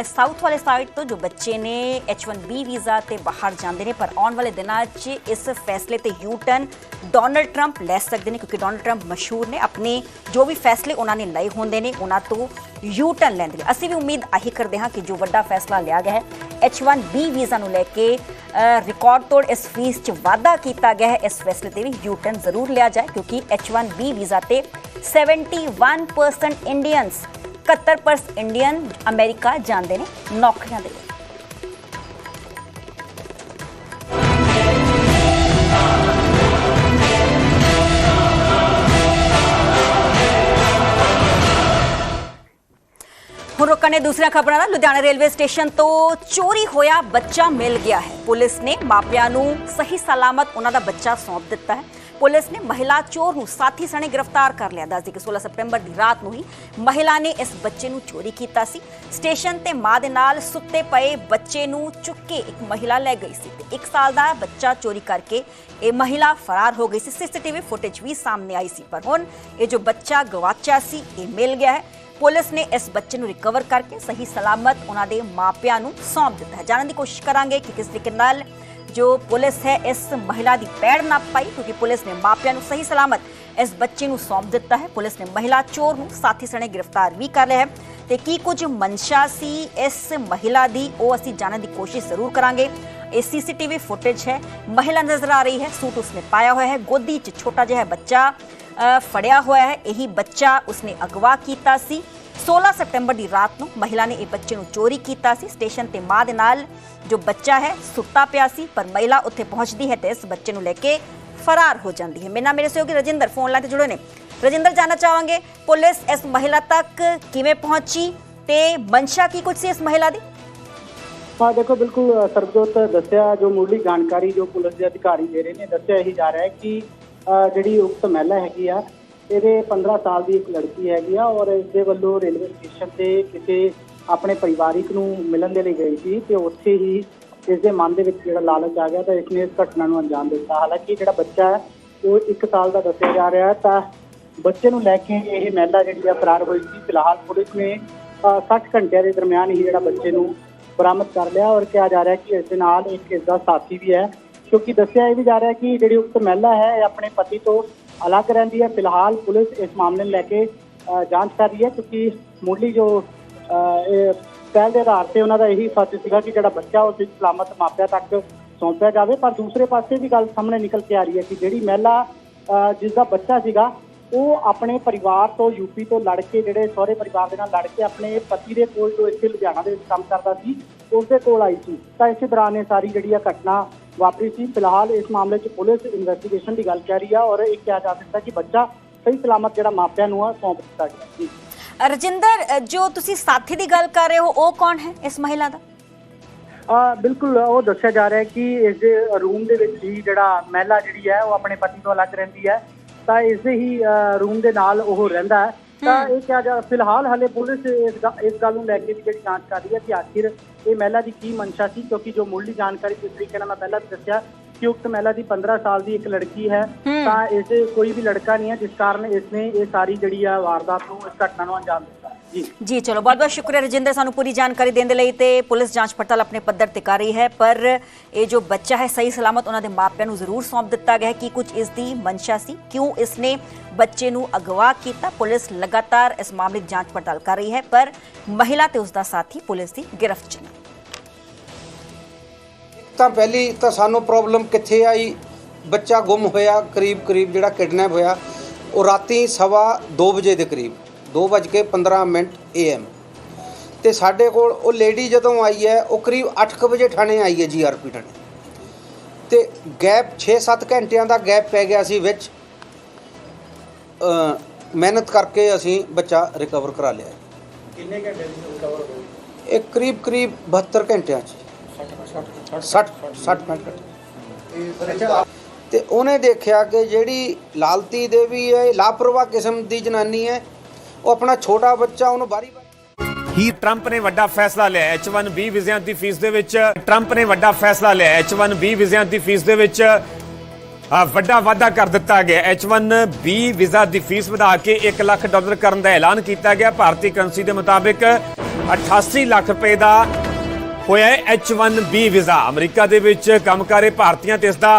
ਸਾਊਥ ਵਾਲੇ ਸਾਈਡ ਤੋਂ ਜੋ ਬੱਚੇ ਨੇ H1B ਵੀਜ਼ਾ ਤੇ ਬਾਹਰ ਜਾਂਦੇ ਨੇ, ਪਰ ਆਉਣ ਵਾਲੇ ਦਿਨਾਂ 'ਚ ਇਸ ਫੈਸਲੇ ਤੇ ਯੂ ਟਰਨ ਡੋਨਲਡ ਟਰੰਪ ਲੈ ਸਕਦੇ ਨੇ, ਕਿਉਂਕਿ ਡੋਨਲਡ ਟਰੰਪ ਮਸ਼ਹੂਰ ਨੇ। ਆਪਣੇ ਜੋ ਵੀ ਫੈਸਲੇ ਉਹਨਾਂ ਨੇ ਲਏ ਹੁੰਦੇ ਨੇ, ਉਹਨਾਂ ਤੋਂ ਯੂ ਟਰਨ ਲੈਂਦੇ ਨੇ ਅਸੀਂ ਵੀ ਉਮੀਦ ਆਹੀ ਕਰਦੇ ਹਾਂ ਕਿ ਜੋ ਵੱਡਾ ਫੈਸਲਾ ਲਿਆ ਗਿਆ ਹੈ H1B ਵੀਜ਼ਾ ਨੂੰ ਲੈ ਕੇ ਰਿਕਾਰਡ ਤੋੜ ਇਸ ਫੀਸ 'ਚ ਵਾਧਾ ਕੀਤਾ ਗਿਆ ਹੈ। ਇਸ ਫੈਸਲੇ ਤੇ ਵੀ ਯੂ ਟਰਨ ਜ਼ਰੂਰ ਲਿਆ ਜਾਏ, ਕਿਉਂਕਿ H1B ਵੀਜ਼ਾ ਤੇ 71% ਇੰਡੀਅਨਸ 71% ਇੰਡੀਅਨ ਅਮਰੀਕਾ ਜਾਂਦੇ ਨੇ ਨੌਕਰੀਆਂ ਦੇ ਲਈ। ਹੁਣ ਰੁਕਣ ਨੇ ਦੂਸਰੀਆਂ ਖਬਰਾਂ ਦਾ ਲੁਧਿਆਣਾ ਰੇਲਵੇ ਸਟੇਸ਼ਨ ਤੋਂ ਚੋਰੀ ਹੋਇਆ ਬੱਚਾ ਮਿਲ ਗਿਆ ਹੈ। ਪੁਲਿਸ ਨੇ ਮਾਪਿਆਂ ਨੂੰ ਸਹੀ ਸਲਾਮਤ ਉਹਨਾਂ ਦਾ ਬੱਚਾ ਸੌਂਪ ਦਿੱਤਾ ਹੈ। ਪੁਲਿਸ ਨੇ ਮਹਿਲਾ ਚੋਰ ਨੂੰ ਸਾਥੀ ਸਣੇ ਗ੍ਰਿਫਤਾਰ ਕਰ ਲਿਆ। ਦੱਸਦੀ ਕਿ 16 ਸਤੰਬਰ ਦੀ ਰਾਤ ਨੂੰ ਹੀ ਮਹਿਲਾ ਨੇ ਇਸ ਬੱਚੇ ਨੂੰ ਚੋਰੀ ਕੀਤਾ ਸੀ। ਸਟੇਸ਼ਨ ਤੇ ਮਾਂ ਦੇ ਨਾਲ ਸੁੱਤੇ ਪਏ ਬੱਚੇ ਨੂੰ ਚੁੱਕ ਕੇ ਇੱਕ ਮਹਿਲਾ ਲੈ ਗਈ ਸੀ ਤੇ 1 ਸਾਲ ਦਾ ਬੱਚਾ ਚੋਰੀ ਕਰਕੇ ਇਹ ਮਹਿਲਾ ਫਰਾਰ ਹੋ ਗਈ ਸੀ। ਸੀਸੀਟੀਵੀ ਫੁਟੇਜ ਵੀ ਸਾਹਮਣੇ ਆਈ ਸੀ। ਪਰ ਹੁਣ ਇਹ ਜੋ ਬੱਚਾ ਗਵਾਚਿਆ ਸੀ, ਇਹ ਮਿਲ ਗਿਆ ਹੈ। ਪੁਲਿਸ ਨੇ ਇਸ ਬੱਚੇ ਨੂੰ ਰਿਕਵਰ ਕਰਕੇ ਸਹੀ ਸਲਾਮਤ ਉਹਨਾਂ ਦੇ ਮਾਪਿਆਂ ਨੂੰ ਸੌਂਪ ਦਿੱਤਾ ਹੈ। ਜਾਣਨ ਦੀ ਕੋਸ਼ਿਸ਼ ਕਰਾਂਗੇ ਕਿ ਕਿਸ ਤਰੀਕੇ ਨਾਲ ਜੋ ਪੁਲਿਸ ਹੈ ਇਸ ਮਹਿਲਾ ਦੀ ਪੈੜ ਨਾ ਪਾਈ, ਕਿਉਂਕਿ ਪੁਲਿਸ ਨੇ ਮਾਪਿਆਂ ਨੂੰ ਸਹੀ ਸਲਾਮਤ ਇਸ ਬੱਚੇ ਨੂੰ ਸੌਂਪ ਦਿੱਤਾ ਹੈ। ਪੁਲਿਸ ਨੇ ਮਹਿਲਾ ਚੋਰ ਨੂੰ ਸਾਥੀ ਸਣੇ ਗ੍ਰਿਫਤਾਰ ਵੀ ਕਰ ਲਿਆ ਹੈ ਤੇ ਕੀ ਕੁਝ ਮਨਸ਼ਾ ਸੀ ਇਸ ਮਹਿਲਾ ਦੀ, ਉਹ ਅਸੀਂ ਜਾਣਨ ਦੀ ਕੋਸ਼ਿਸ਼ ਜ਼ਰੂਰ ਕਰਾਂਗੇ। ਇਹ ਸੀਸੀਟੀਵੀ ਫੁਟੇਜ ਹੈ, ਮਹਿਲਾ ਨਜ਼ਰ ਆ ਰਹੀ ਹੈ, ਸੂਟ ਉਸਨੇ ਪਾਇਆ ਹੋਇਆ ਹੈ। ਗੋਦੀ 'ਚ ਛੋਟਾ ਜਿਹਾ ਬੱਚਾ ਫੜਿਆ ਹੋਇਆ ਹੈ। ਇਹੀ ਬੱਚਾ ਉਸਨੇ ਅਗਵਾ ਕੀਤਾ ਸੀ। 16 ਸਤੰਬਰ ਦੀ ਰਾਤ ਨੂੰ ਮਹਿਲਾ ਨੇ ਇਹ ਬੱਚੇ ਨੂੰ ਚੋਰੀ ਕੀਤਾ ਸੀ। ਸਟੇਸ਼ਨ ਤੇ ਮਾਂ ਦੇ ਨਾਲ ਜੋ ਬੱਚਾ ਹੈ, ਸੁੱਤਾ ਪਿਆ ਸੀ। ਪਰ ਮਹਿਲਾ ਉੱਥੇ ਪਹੁੰਚਦੀ ਹੈ ਤੇ ਇਸ ਬੱਚੇ ਨੂੰ ਲੈ ਕੇ ਫਰਾਰ ਹੋ ਜਾਂਦੀ ਹੈ। ਮੇਰੇ ਮੇਰੇ ਸਹਿਯੋਗੀ ਰਜਿੰਦਰ ਫੋਨ ਲਾਈਨ ਤੇ ਜੁੜੇ ਨੇ। ਰਜਿੰਦਰ, ਜਾਨਣਾ ਚਾਹਾਂਗੇ, ਪੁਲਿਸ ਇਸ ਮਹਿਲਾ ਤੱਕ ਕਿਵੇਂ ਪਹੁੰਚੀ ਤੇ ਮਨਸ਼ਾ ਕੀ ਕੁਝ ਸੀ ਇਸ ਮਹਿਲਾ ਦੀ? ਹਾਂ, ਦੇਖੋ, ਬਿਲਕੁਲ ਸਰਬਜੋਤ ਦੱਸਿਆ, ਜੋ ਮੁੱਢਲੀ ਜਾਣਕਾਰੀ ਜੋ ਪੁਲਿਸ ਦੇ ਅਧਿਕਾਰੀ ਦੇ ਰਹੇ ਨੇ, ਦੱਸਿਆ ਇਹੀ ਜਾ ਰਿਹਾ ਹੈ ਕਿ ਜਿਹੜੀ ਉਕਤ ਮਹਿਲਾ ਹੈਗੀ ਆ ਇਹਦੇ 15 ਸਾਲ ਦੀ ਇੱਕ ਲੜਕੀ ਹੈਗੀ ਆ ਔਰ ਇਸ ਦੇ ਵੱਲੋਂ ਰੇਲਵੇ ਸਟੇਸ਼ਨ ਤੇ ਕਿਸੇ ਆਪਣੇ ਪਰਿਵਾਰਿਕ ਨੂੰ ਮਿਲਣ ਦੇ ਲਈ ਗਈ ਸੀ ਤੇ ਉੱਥੇ ਹੀ ਇਸ ਦੇ ਮਨ ਦੇ ਵਿੱਚ ਜਿਹੜਾ ਲਾਲਚ ਆ ਗਿਆ ਤਾਂ ਇਸਨੇ ਇਸ ਘਟਨਾ ਨੂੰ ਅੰਜਾਮ ਦਿੱਤਾ। ਹਾਲਾਂਕਿ ਜਿਹੜਾ ਬੱਚਾ ਹੈ ਉਹ 1 ਸਾਲ ਦਾ ਦੱਸਿਆ ਜਾ ਰਿਹਾ ਹੈ ਤਾਂ ਬੱਚੇ ਨੂੰ ਲੈ ਕੇ ਇਹ ਮਹਿਲਾ ਜਿਹੜੀ ਆ ਫਰਾਰ ਹੋਈ ਸੀ। ਫਿਲਹਾਲ ਪੁਲਿਸ ਨੇ ਅ, 60 ਘੰਟਿਆਂ ਦੇ ਦਰਮਿਆਨ ਹੀ ਜਿਹੜਾ ਬੱਚੇ ਨੂੰ ਬਰਾਮਦ ਕਰ ਲਿਆ ਔਰ ਕਿਹਾ ਜਾ ਰਿਹਾ ਕਿ ਇਸ ਦੇ ਨਾਲ ਇੱਕ ਇਸ ਦਾ ਸਾਥੀ ਵੀ ਹੈ। ਕਿਉਂਕਿ ਦੱਸਿਆ ਇਹ ਵੀ ਜਾ ਰਿਹਾ ਕਿ ਜਿਹੜੀ ਉਕਤ ਮਹਿਲਾ ਹੈ ਇਹ ਆਪਣੇ ਪਤੀ ਤੋਂ ਅਲੱਗ ਰਹਿੰਦੀ ਹੈ। ਫਿਲਹਾਲ ਪੁਲਿਸ ਇਸ ਮਾਮਲੇ ਨੂੰ ਲੈ ਕੇ ਅ, ਜਾਂਚ ਕਰ ਰਹੀ ਹੈ ਕਿਉਂਕਿ ਮੁੱਢਲੀ ਜੋ ਅ, ਪਹਿਲ ਦੇ ਆਧਾਰ ਤੇ ਉਹਨਾਂ ਦਾ ਇਹੀ ਫਰਜ਼ ਸੀਗਾ ਕਿ ਜਿਹੜਾ ਬੱਚਾ ਉਹ ਸਲਾਮਤ ਮਾਪਿਆਂ ਤੱਕ ਸੌਂਪਿਆ ਜਾਵੇ। ਪਰ ਦੂਸਰੇ ਪਾਸੇ ਵੀ ਗੱਲ ਸਾਹਮਣੇ ਨਿਕਲ ਕੇ ਆ ਰਹੀ ਹੈ ਕਿ ਜਿਹੜੀ ਮਹਿਲਾ ਅ, ਜਿਸ ਦਾ ਬੱਚਾ ਸੀਗਾ ਉਹ ਆਪਣੇ ਪਰਿਵਾਰ ਤੋਂ ਯੂਪੀ ਤੋਂ ਲੜ ਕੇ ਜਿਹੜੇ ਸਹੁਰੇ ਪਰਿਵਾਰ ਦੇ ਨਾਲ ਲੜ ਕੇ ਆਪਣੇ ਪਤੀ ਦੇ ਕੋਲ ਜੋ ਇੱਥੇ ਲੁਧਿਆਣਾ ਦੇ ਵਿੱਚ ਕੰਮ ਕਰਦਾ ਸੀ ਉਸ ਦੇ ਕੋਲ ਆਈ ਸੀ। ਤਾਂ ਇਸੇ ਦੌਰਾਨ ਇਹ ਸਾਰੀ ਜਿਹੜੀ ਆ ਘਟਨਾ ਵਾਪਰੀ ਸੀ। ਫਿਲਹਾਲ ਇਸ ਮਾਮਲੇ 'ਚ ਪੁਲਿਸ ਇਨਵੈਸਟੀਗੇਸ਼ਨ ਦੀ ਗੱਲ ਕਰ ਰਹੀ ਆ ਔਰ ਇਹ ਕਿਹਾ ਜਾ ਸਕਦਾ ਕਿ ਬੱਚਾ ਸਹੀ ਸਲਾਮਤ ਜਿਹੜਾ ਮਾਪਿਆਂ ਨੂੰ ਆ ਸੌਂਪ ਦਿੱਤਾ ਗਿਆ। ਜੀ। ਰਜਿੰਦਰ ਜੋ ਤੁਸੀਂ ਸਾਥੀ ਦੀ ਗੱਲ ਕਰ ਰਹੇ ਹੋ ਉਹ ਕੌਣ ਹੈ ਇਸ ਮਹਿਲਾ ਦਾ? ਆ ਬਿਲਕੁਲ ਉਹ ਦੱਸਿਆ ਜਾ ਰਿਹਾ ਹੈ ਕਿ ਇਸ ਦੇ ਰੂਮ ਦੇ ਵਿੱਚ ਹੀ ਜਿਹੜਾ ਮਹਿਲਾ ਜਿਹੜੀ ਹੈ ਉਹ ਆਪਣੇ ਪਤੀ ਤੋਂ ਅਲੱਗ ਰਹਿੰਦੀ ਹੈ। ਤਾਂ ਇਸ ਦੇ ਹੀ ਰੂਮ ਦੇ ਨਾਲ ਉਹ ਰਹਿੰਦਾ ਹੈ। ਤਾਂ ਇਹ ਕਿਹਾ ਜਾ ਫਿਲਹਾਲ ਹਲੇ ਪੁਲਿਸ ਇਸ ਗੱਲ ਨੂੰ ਲੈ ਕੇ ਵੀ ਜਿਹੜੀ ਜਾਂਚ ਕਰ ਰਹੀ ਹੈ ਕਿ ਆਖਿਰ ਇਹ ਮਹਿਲਾ ਦੀ ਕੀ ਮਨਸ਼ਾ ਸੀ, ਕਿਉਂਕਿ ਜੋ ਮੁੱਢਲੀ ਜਾਣਕਾਰੀ ਜਿਸ ਤਰੀਕੇ ਨਾਲ ਮੈਂ ਪਹਿਲਾਂ ਵੀ ਦੱਸਿਆ ਉਕਤ ਮਹਿਲਾ ਦੀ 15 ਸਾਲ ਦੀ ਇੱਕ ਲੜਕੀ ਹੈ ਤਾਂ ਇਸ ਦੇ ਕੋਈ ਵੀ ਲੜਕਾ ਨਹੀਂ ਹੈ ਜਿਸ ਕਾਰਨ ਇਸਨੇ ਇਹ ਸਾਰੀ ਜਿਹੜੀ ਆ ਵਾਰਦਾਤ ਨੂੰ ਇਸ ਘਟਨਾ ਨੂੰ ਅੰਜਾਮ ਦਿੱਤਾ। ਜੀ। ਜੀ ਚਲੋ ਬਹੁਤ ਬਹੁਤ ਸ਼ੁਕਰੀਆ ਰਜਿੰਦਰ ਸਾਨੂੰ ਪੂਰੀ ਜਾਣਕਾਰੀ ਦੇਣ ਦੇ ਲਈ ਤੇ ਪੁਲਿਸ ਜਾਂਚ ਪੜਤਾਲ ਆਪਣੇ ਪੱਧਰ ਤੇ ਕਰ ਰਹੀ ਹੈ ਪਰ ਇਹ ਜੋ ਬੱਚਾ ਹੈ ਸਹੀ ਸਲਾਮਤ ਉਹਨਾਂ ਦੇ ਮਾਪਿਆਂ ਨੂੰ ਜ਼ਰੂਰ ਸੌਂਪ ਦਿੱਤਾ ਗਿਆ ਕਿ ਕੁਝ ਇਸ ਦੀ ਮਨਸ਼ਾ ਸੀ। ਕਿਉਂ ਇਸਨੇ ਬੱਚੇ ਨੂੰ ਅਗਵਾ ਕੀਤਾ? ਪੁਲਿਸ ਲਗਾਤਾਰ ਇਸ ਮਾਮਲੇ ਦੀ ਜਾਂਚ ਪੜਤਾਲ ਕਰ ਰਹੀ ਹੈ ਪਰ ਮਹਿਲਾ ਤੇ ਉਸ ਦਾ ਸਾਥੀ ਪੁਲਿਸ ਦੀ ਗਿਰਫਤ 'ਚ ਨੇ ਤਾਂ ਪਹਿਲੀ ਤਾਂ ਸਾਨੂੰ ਪ੍ਰੋਬਲਮ ਕਿੱਥੇ ਆਈ? ਬੱਚਾ ਗੁੰਮ ਹੋਇਆ ਕਰੀਬ ਕਰੀਬ ਜਿਹੜਾ ਕਿਡਨੈਪ ਹੋਇਆ ਉਹ ਰਾਤੀ ਸਵਾ 2 ਵਜੇ ਦੇ ਕਰੀਬ 2:15 ਮਿੰਟ ਏਐਮ ਤੇ ਸਾਡੇ ਕੋਲ ਉਹ ਲੇਡੀ ਜਦੋਂ ਆਈ ਹੈ ਉਹ ਕਰੀਬ 8:00 ਵਜੇ ਥਾਣੇ ਆਈ ਹੈ ਜੀਆਰਪੀ ਥਾਣੇ। ਤੇ ਗੈਪ 6-7 ਘੰਟਿਆਂ ਦਾ ਗੈਪ ਪੈ ਗਿਆ ਸੀ ਵਿੱਚ ਅ ਮਿਹਨਤ ਕਰਕੇ ਅਸੀਂ ਬੱਚਾ ਰਿਕਵਰ ਕਰਾ ਲਿਆ। ਕਿੰਨੇ ਘੰਟੇ ਵਿੱਚ ਰਿਕਵਰ ਹੋਇਆ ਇਹ ਕਰੀਬ ਕਰੀਬ 72 ਘੰਟਿਆਂ 'ਚ। 60 60 ਮਿੰਟ। ਤੇ ਉਹਨੇ ਦੇਖਿਆ ਕਿ ਜਿਹੜੀ ਲਾਲਤੀ ਦੇਵੀ ਹੈ, ਇਹ ਲਾਪਰਵਾਹ ਕਿਸਮ ਦੀ ਜਨਾਨੀ ਹੈ। ਉਹ ਆਪਣਾ ਛੋਟਾ ਬੱਚਾ, ਉਹਨੂੰ ਬਾਰੀ ਹੀ ਟਰੰਪ ਨੇ ਵੱਡਾ ਫੈਸਲਾ ਲਿਆ H1B ਵੀਜ਼ਿਆਂ ਦੀ ਫੀਸ ਦੇ ਵਿੱਚ ਟਰੰਪ ਨੇ ਵੱਡਾ ਫੈਸਲਾ ਲਿਆ H1B ਵੀਜ਼ਿਆਂ ਦੀ ਫੀਸ ਦੇ ਵਿੱਚ ਵੱਡਾ ਵਾਅਦਾ ਕਰ ਦਿੱਤਾ ਗਿਆ H1B ਵੀਜ਼ਾ ਦੀ ਫੀਸ ਵਧਾ ਕੇ 1 ਲੱਖ ਡਾਲਰ ਕਰਨ ਦਾ ਐਲਾਨ ਕੀਤਾ ਗਿਆ। ਭਾਰਤੀ ਕਰੰਸੀ ਦੇ ਮੁਤਾਬਿਕ 88 ਲੱਖ ਰੁਪਏ ਦਾ ਹੋਇਆ ਹੈ H1B ਵੀਜ਼ਾ। ਅਮਰੀਕਾ ਦੇ ਵਿੱਚ ਕੰਮ ਕਰ ਰਹੇ ਭਾਰਤੀਆਂ ਤੇ ਇਸ ਦਾ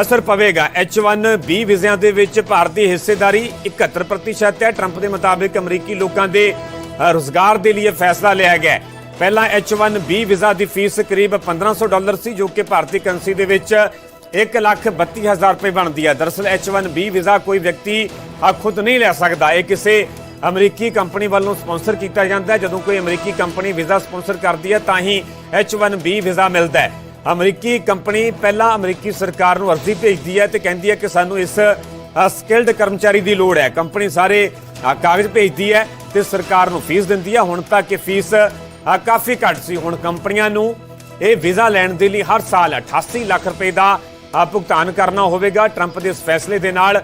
ਅਸਰ ਪਵੇਗਾ। H1B ਵੀਜ਼ਿਆਂ ਦੇ ਵਿੱਚ ਭਾਰਤੀ ਹਿੱਸੇਦਾਰੀ 71% ਹੈ। ਟਰੰਪ ਦੇ ਮੁਤਾਬਿਕ ਅਮਰੀਕੀ ਲੋਕਾਂ ਦੇ ਅ, ਰੁਜ਼ਗਾਰ ਦੇ ਲਈ ਇਹ ਫੈਸਲਾ ਲਿਆ ਗਿਆ ਹੈ। ਪਹਿਲਾਂ H1B ਵੀਜ਼ਾ ਦੀ ਫੀਸ ਕਰੀਬ 1500 ਡਾਲਰ ਸੀ ਜੋ ਕਿ ਭਾਰਤੀ ਕਰੰਸੀ ਦੇ ਵਿੱਚ 132000 ਰੁਪਏ ਬਣਦੀ ਹੈ। ਦਰਅਸਲ H1B ਵੀਜ਼ਾ ਕੋਈ ਵਿਅਕਤੀ ਖੁਦ ਨਹੀਂ ਲੈ ਸਕਦਾ। ਇਹ ਕਿਸੇ ਅਮਰੀਕੀ ਕੰਪਨੀ ਵੱਲੋਂ ਸਪਾਂਸਰ ਕੀਤਾ ਜਾਂਦਾ ਹੈ। ਜਦੋਂ ਕੋਈ ਅਮਰੀਕੀ ਕੰਪਨੀ ਵੀਜ਼ਾ ਸਪਾਂਸਰ ਕਰਦੀ ਹੈ, ਤਾਂ ਹੀ H1B ਵੀਜ਼ਾ ਮਿਲਦਾ ਹੈ। ਅਮਰੀਕੀ ਕੰਪਨੀ ਪਹਿਲਾਂ ਅਮਰੀਕੀ ਸਰਕਾਰ ਨੂੰ ਅਰਜ਼ੀ ਭੇਜਦੀ ਹੈ ਤੇ ਕਹਿੰਦੀ ਹੈ ਕਿ ਸਾਨੂੰ ਇਸ ਸਕਿਲਡ ਕਰਮਚਾਰੀ ਦੀ ਲੋੜ ਹੈ। ਕੰਪਨੀ ਸਾਰੇ ਕਾਗਜ਼ ਭੇਜਦੀ ਹੈ ਤੇ ਸਰਕਾਰ ਨੂੰ ਫੀਸ ਦਿੰਦੀ ਹੈ। ਹੁਣ ਤੱਕ ਇਹ ਫੀਸ ਕਾਫੀ ਘੱਟ ਸੀ। ਹੁਣ ਕੰਪਨੀਆਂ ਨੂੰ ਇਹ ਵੀਜ਼ਾ ਲੈਣ ਦੇ ਲਈ ਹਰ ਸਾਲ 88 ਲੱਖ ਰੁਪਏ ਦਾ ਭੁਗਤਾਨ ਕਰਨਾ ਹੋਵੇਗਾ। ਟਰੰਪ ਦੇ ਇਸ ਫੈਸਲੇ ਦੇ ਨਾਲ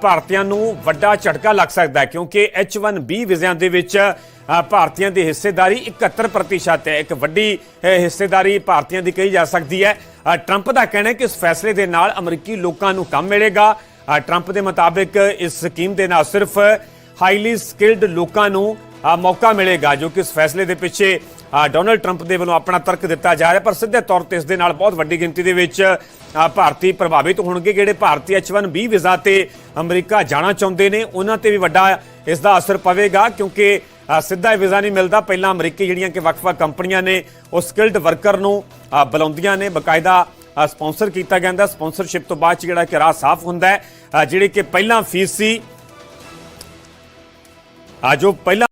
ਭਾਰਤੀਆਂ ਨੂੰ ਵੱਡਾ ਝਟਕਾ ਲੱਗ ਸਕਦਾ ਹੈ, ਕਿਉਂਕਿ H1B ਵੀਜ਼ਿਆਂ ਦੇ ਵਿੱਚ ਭਾਰਤੀਆਂ ਦੀ ਹਿੱਸੇਦਾਰੀ 71% ਹੈ। ਇੱਕ ਵੱਡੀ ਹਿੱਸੇਦਾਰੀ ਭਾਰਤੀਆਂ ਦੀ ਕਹੀ ਜਾ ਸਕਦੀ ਹੈ। ਟਰੰਪ ਦਾ ਕਹਿਣਾ ਹੈ ਕਿ ਇਸ ਫੈਸਲੇ ਦੇ ਨਾਲ ਅਮਰੀਕੀ ਲੋਕਾਂ ਨੂੰ ਕੰਮ ਮਿਲੇਗਾ। ਟਰੰਪ ਦੇ ਮੁਤਾਬਿਕ ਇਸ ਸਕੀਮ ਦੇ ਨਾਲ ਸਿਰਫ ਹਾਈਲੀ ਸਕਿਲਡ ਲੋਕਾਂ ਨੂੰ ਮੌਕਾ ਮਿਲੇਗਾ, ਜੋ ਕਿ ਇਸ ਫੈਸਲੇ ਦੇ ਪਿੱਛੇ ਡੋਨਲਡ ਟਰੰਪ ਦੇ ਵੱਲੋਂ ਆਪਣਾ ਤਰਕ ਦਿੱਤਾ ਜਾ ਰਿਹਾ ਪਰ ਸਿੱਧੇ ਤੌਰ ਤੇ ਇਸ ਦੇ ਨਾਲ ਬਹੁਤ ਵੱਡੀ ਗਿਣਤੀ ਦੇ ਵਿੱਚ ਭਾਰਤੀ ਪ੍ਰਭਾਵਿਤ ਹੋਣਗੇ ਜਿਹੜੇ ਭਾਰਤੀ H1B ਵੀਜ਼ਾ ਤੇ ਅਮਰੀਕਾ ਜਾਣਾ ਚਾਹੁੰਦੇ ਨੇ ਉਹਨਾਂ ਤੇ ਵੀ ਵੱਡਾ ਇਸ ਦਾ ਅਸਰ ਪਵੇਗਾ ਕਿਉਂਕਿ ਸਿੱਧਾ ਇਹ ਵੀਜ਼ਾ ਨਹੀਂ ਮਿਲਦਾ। ਪਹਿਲਾਂ ਅਮਰੀਕੀ ਜਿਹੜੀਆਂ ਕਿ ਵੱਖ-ਵੱਖ ਕੰਪਨੀਆਂ ਨੇ ਉਹ ਸਕਿਲਡ ਵਰਕਰ ਨੂੰ ਬੁਲਾਉਂਦੀਆਂ ਨੇ ਬਕਾਇਦਾ ਅ, ਸਪਾਂਸਰ ਕੀਤਾ ਜਾਂਦਾ। ਸਪਾਂਸਰਸ਼ਿਪ ਤੋਂ ਬਾਅਦ 'ਚ ਜਿਹੜਾ ਕਿ ਰਾਹ ਸਾਫ਼ ਹੁੰਦਾ ਹੈ ਅ, ਜਿਹੜੀ ਕਿ ਪਹਿਲਾਂ ਫੀਸ ਸੀ ਆ ਜੋ ਪਹਿਲਾਂ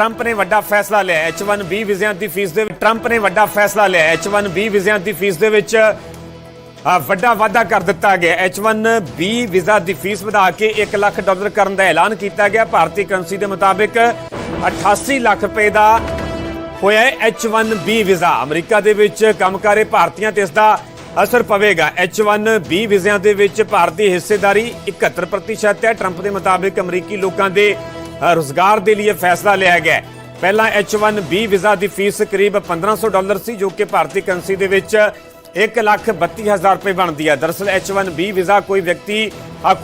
ਟਰੰਪ ਨੇ ਵੱਡਾ ਫੈਸਲਾ ਲਿਆ H1B ਵੀਜ਼ਿਆਂ ਦੀ ਫੀਸ ਦੇ ਟਰੰਪ ਨੇ ਵੱਡਾ ਫੈਸਲਾ ਲਿਆ H1B ਵੀਜ਼ਿਆਂ ਦੀ ਫੀਸ ਦੇ ਵਿੱਚ ਵੱਡਾ ਵਾਅਦਾ ਕਰ ਦਿੱਤਾ ਗਿਆ H1B ਵੀਜ਼ਾ ਦੀ ਫੀਸ ਵਧਾ ਕੇ 1 ਲੱਖ ਡਾਲਰ ਕਰਨ ਦਾ ਐਲਾਨ ਕੀਤਾ ਗਿਆ। ਭਾਰਤੀ ਕਰੰਸੀ ਦੇ ਮੁਤਾਬਿਕ 88 ਲੱਖ ਰੁਪਏ ਦਾ ਹੋਇਆ ਹੈ H1B ਵੀਜ਼ਾ। ਅਮਰੀਕਾ ਦੇ ਵਿੱਚ ਕੰਮ ਕਰ ਰਹੇ ਭਾਰਤੀਆਂ ਤੇ ਇਸ ਦਾ ਅਸਰ ਪਵੇਗਾ। H1B ਵੀਜ਼ਿਆਂ ਦੇ ਵਿੱਚ ਭਾਰਤੀ ਹਿੱਸੇਦਾਰੀ 71% ਹੈ। ਟਰੰਪ ਦੇ ਮੁਤਾਬਿਕ ਅਮਰੀਕੀ ਲੋਕਾਂ ਦੇ ਰੁਜ਼ਗਾਰ ਦੇ ਲਈ ਇਹ ਫੈਸਲਾ ਲਿਆ ਗਿਆ ਪਹਿਲਾਂ H1B ਵੀਜ਼ਾ ਦੀ ਫੀਸ ਕਰੀਬ 1500 ਡਾਲਰ ਸੀ, ਜੋ ਕਿ ਭਾਰਤੀ ਕਰੰਸੀ ਦੇ ਵਿੱਚ 132000 ਰੁਪਏ ਬਣਦੀ ਹੈ। ਦਰਅਸਲ H1B ਵੀਜ਼ਾ ਕੋਈ ਵਿਅਕਤੀ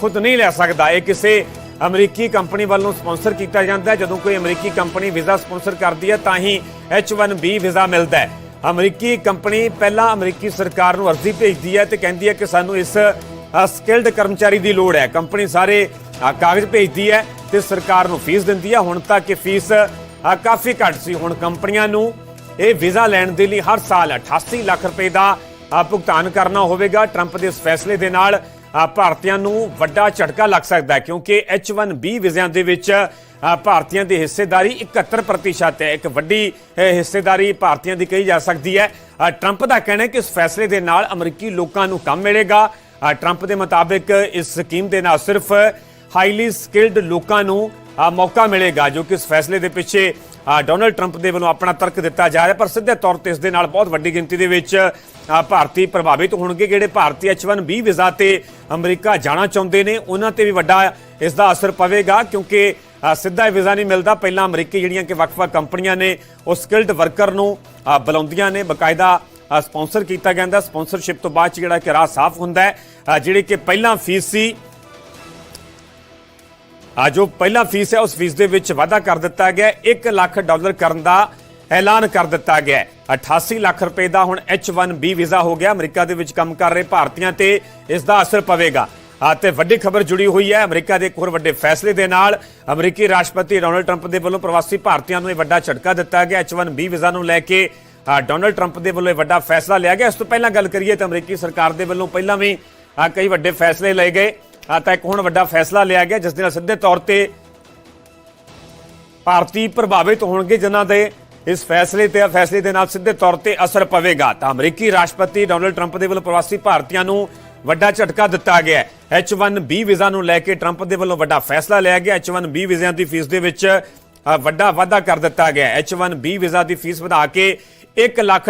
ਖੁਦ ਨਹੀਂ ਲੈ ਸਕਦਾ। ਇਹ ਕਿਸੇ ਅਮਰੀਕੀ ਕੰਪਨੀ ਵੱਲੋਂ ਸਪਾਂਸਰ ਕੀਤਾ ਜਾਂਦਾ ਹੈ। ਜਦੋਂ ਕੋਈ ਅਮਰੀਕੀ ਕੰਪਨੀ ਵੀਜ਼ਾ ਸਪਾਂਸਰ ਕਰਦੀ ਹੈ, ਤਾਂ ਹੀ H1B ਵੀਜ਼ਾ ਮਿਲਦਾ ਹੈ। ਅਮਰੀਕੀ ਕੰਪਨੀ ਪਹਿਲਾਂ ਅਮਰੀਕੀ ਸਰਕਾਰ ਨੂੰ ਅਰਜ਼ੀ ਭੇਜਦੀ ਹੈ ਤੇ ਕਹਿੰਦੀ ਹੈ ਕਿ ਸਾਨੂੰ ਇਸ ਸਕਿਲਡ ਕਰਮਚਾਰੀ ਦੀ ਲੋੜ ਹੈ। ਕੰਪਨੀ ਸਾਰੇ ਕਾਗਜ਼ ਭੇਜਦੀ ਹੈ ਤੇ ਸਰਕਾਰ ਨੂੰ ਫੀਸ ਦਿੰਦੀ ਹੈ। ਹੁਣ ਤੱਕ ਇਹ ਫੀਸ ਕਾਫੀ ਘੱਟ ਸੀ। ਹੁਣ ਕੰਪਨੀਆਂ ਨੂੰ ਇਹ ਵੀਜ਼ਾ ਲੈਣ ਦੇ ਲਈ ਹਰ ਸਾਲ 88 ਲੱਖ ਰੁਪਏ ਦਾ ਭੁਗਤਾਨ ਕਰਨਾ ਹੋਵੇਗਾ। ਟਰੰਪ ਦੇ ਇਸ ਫੈਸਲੇ ਦੇ ਨਾਲ ਭਾਰਤੀਆਂ ਨੂੰ ਵੱਡਾ ਝਟਕਾ ਲੱਗ ਸਕਦਾ ਹੈ ਕਿਉਂਕਿ H1B ਵੀਜ਼ਿਆਂ ਦੇ ਵਿੱਚ ਭਾਰਤੀਆਂ ਦੀ ਹਿੱਸੇਦਾਰੀ 71% ਹੈ। ਇੱਕ ਵੱਡੀ ਹਿੱਸੇਦਾਰੀ ਭਾਰਤੀਆਂ ਦੀ ਕਹੀ ਜਾ ਸਕਦੀ ਹੈ। ਅ, ਟਰੰਪ ਦਾ ਕਹਿਣਾ ਹੈ ਕਿ ਇਸ ਫੈਸਲੇ ਦੇ ਨਾਲ ਅਮਰੀਕੀ ਲੋਕਾਂ ਨੂੰ ਕੰਮ ਮਿਲੇਗਾ। ਟਰੰਪ ਦੇ ਮੁਤਾਬਿਕ ਇਸ ਸਕੀਮ ਦੇ ਨਾਲ ਸਿਰਫ ਹਾਈਲੀ ਸਕਿਲਡ ਲੋਕਾਂ ਨੂੰ ਮੌਕਾ ਮਿਲੇਗਾ, ਜੋ ਕਿ ਇਸ ਫੈਸਲੇ ਦੇ ਪਿੱਛੇ ਡੋਨਲਡ ਟਰੰਪ ਦੇ ਵੱਲੋਂ ਆਪਣਾ ਤਰਕ ਦਿੱਤਾ ਜਾ ਰਿਹਾ। ਪਰ ਸਿੱਧੇ ਤੌਰ ਤੇ ਇਸ ਦੇ ਨਾਲ ਬਹੁਤ ਵੱਡੀ ਗਿਣਤੀ ਦੇ ਵਿੱਚ ਭਾਰਤੀ ਪ੍ਰਭਾਵਿਤ ਹੋਣਗੇ, ਜਿਹੜੇ ਭਾਰਤੀ H1B ਵੀਜ਼ਾ ਤੇ ਅਮਰੀਕਾ ਜਾਣਾ ਚਾਹੁੰਦੇ ਨੇ, ਉਹਨਾਂ ਤੇ ਵੀ ਵੱਡਾ ਇਸ ਦਾ ਅਸਰ ਪਵੇਗਾ, ਕਿਉਂਕਿ ਸਿੱਧਾ ਇਹ ਵੀਜ਼ਾ ਨਹੀਂ ਮਿਲਦਾ। ਪਹਿਲਾਂ ਅਮਰੀਕੀ ਜਿਹੜੀਆਂ ਕਿ ਵੱਖ-ਵੱਖ ਕੰਪਨੀਆਂ ਨੇ, ਉਹ ਸਕਿਲਡ ਵਰਕਰ ਨੂੰ ਬੁਲਾਉਂਦੀਆਂ ਨੇ, ਬਕਾਇਦਾ ਸਪਾਂਸਰ ਕੀਤਾ ਜਾਂਦਾ। ਸਪਾਂਸਰਸ਼ਿਪ ਤੋਂ ਬਾਅਦ 'ਚ ਜਿਹੜਾ ਕਿ ਰਾਹ ਸਾਫ਼ ਹੁੰਦਾ ਹੈ। ਅ, ਜਿਹੜੀ ਕਿ ਪਹਿਲਾਂ ਫੀਸ ਸੀ ਆ ਜੋ ਪਹਿਲਾ ਫੀਸ ਹੈ ਉਸ ਫੀਸ ਦੇ ਵਿੱਚ ਵਾਧਾ ਕਰ ਦਿੱਤਾ ਗਿਆ। 1 ਲੱਖ ਡਾਲਰ ਕਰਨ ਦਾ ਐਲਾਨ ਕਰ ਦਿੱਤਾ ਗਿਆ ਹੈ। 88 ਲੱਖ ਰੁਪਏ ਦਾ ਹੁਣ H1B ਵੀਜ਼ਾ ਹੋ ਗਿਆ। ਅਮਰੀਕਾ ਦੇ ਵਿੱਚ ਕੰਮ ਕਰ ਰਹੇ ਭਾਰਤੀਆਂ ਤੇ ਇਸ ਦਾ ਅਸਰ ਪਵੇਗਾ। ਅਤੇ ਵੱਡੀ ਖਬਰ ਜੁੜੀ ਹੋਈ ਹੈ। ਅਮਰੀਕਾ ਦੇ ਇੱਕ ਹੋਰ ਵੱਡੇ ਫੈਸਲੇ ਦੇ ਨਾਲ ਅਮਰੀਕੀ ਰਾਸ਼ਟਰਪਤੀ ਡੋਨਲਡ ਟਰੰਪ ਦੇ ਵੱਲੋਂ ਪ੍ਰਵਾਸੀ ਭਾਰਤੀਆਂ ਨੂੰ ਇਹ ਵੱਡਾ ਝਟਕਾ ਦਿੱਤਾ ਗਿਆ। H1B ਵੀਜ਼ਾ ਨੂੰ ਲੈ ਕੇ ਡੋਨਲਡ ਟਰੰਪ ਦੇ ਵੱਲੋਂ ਇਹ ਵੱਡਾ ਫੈਸਲਾ ਲਿਆ ਗਿਆ। ਇਸ ਤੋਂ ਪਹਿਲਾਂ ਗੱਲ ਕਰੀਏ ਤਾਂ ਅਮਰੀਕੀ ਸਰਕਾਰ ਦੇ ਵੱਲੋਂ ਪਹਿਲਾਂ ਵੀ ਕਈ ਵੱਡੇ ਫੈਸਲੇ ਲਏ ਗਏ। ਤਾਂ ਇੱਕ ਹੁਣ ਵੱਡਾ ਫੈਸਲਾ ਲਿਆ ਗਿਆ, ਜਿਸ ਦੇ ਨਾਲ ਸਿੱਧੇ ਤੌਰ ਤੇ ਭਾਰਤੀ ਪ੍ਰਭਾਵਿਤ ਹੋਣਗੇ ਜਿਨ੍ਹਾਂ ਦੇ ਇਸ ਫੈਸਲੇ ਤੇ, ਫੈਸਲੇ ਦੇ ਨਾਲ ਸਿੱਧੇ ਤੌਰ ਤੇ ਅਸਰ ਪਵੇਗਾ। ਤਾਂ ਅਮਰੀਕੀ ਰਾਸ਼ਟਰਪਤੀ ਡੋਨਲਡ ਟਰੰਪ ਦੇ ਵੱਲੋਂ ਪ੍ਰਵਾਸੀ ਭਾਰਤੀਆਂ ਨੂੰ ਵੱਡਾ ਝਟਕਾ ਦਿੱਤਾ ਗਿਆ ਹੈ। H1B ਵੀਜ਼ਾ ਨੂੰ ਲੈ ਕੇ ਟਰੰਪ ਦੇ ਵੱਲੋਂ ਵੱਡਾ ਫੈਸਲਾ ਲਿਆ ਗਿਆ। H1B ਵੀਜ਼ਿਆਂ ਦੀ ਫੀਸ ਦੇ ਵਿੱਚ ਵੱਡਾ ਵਾਧਾ ਕਰ ਦਿੱਤਾ ਗਿਆ। ਹੈ H1B ਵੀਜ਼ਾ ਦੀ ਫੀਸ ਵਧਾ ਕੇ 1 ਲੱਖ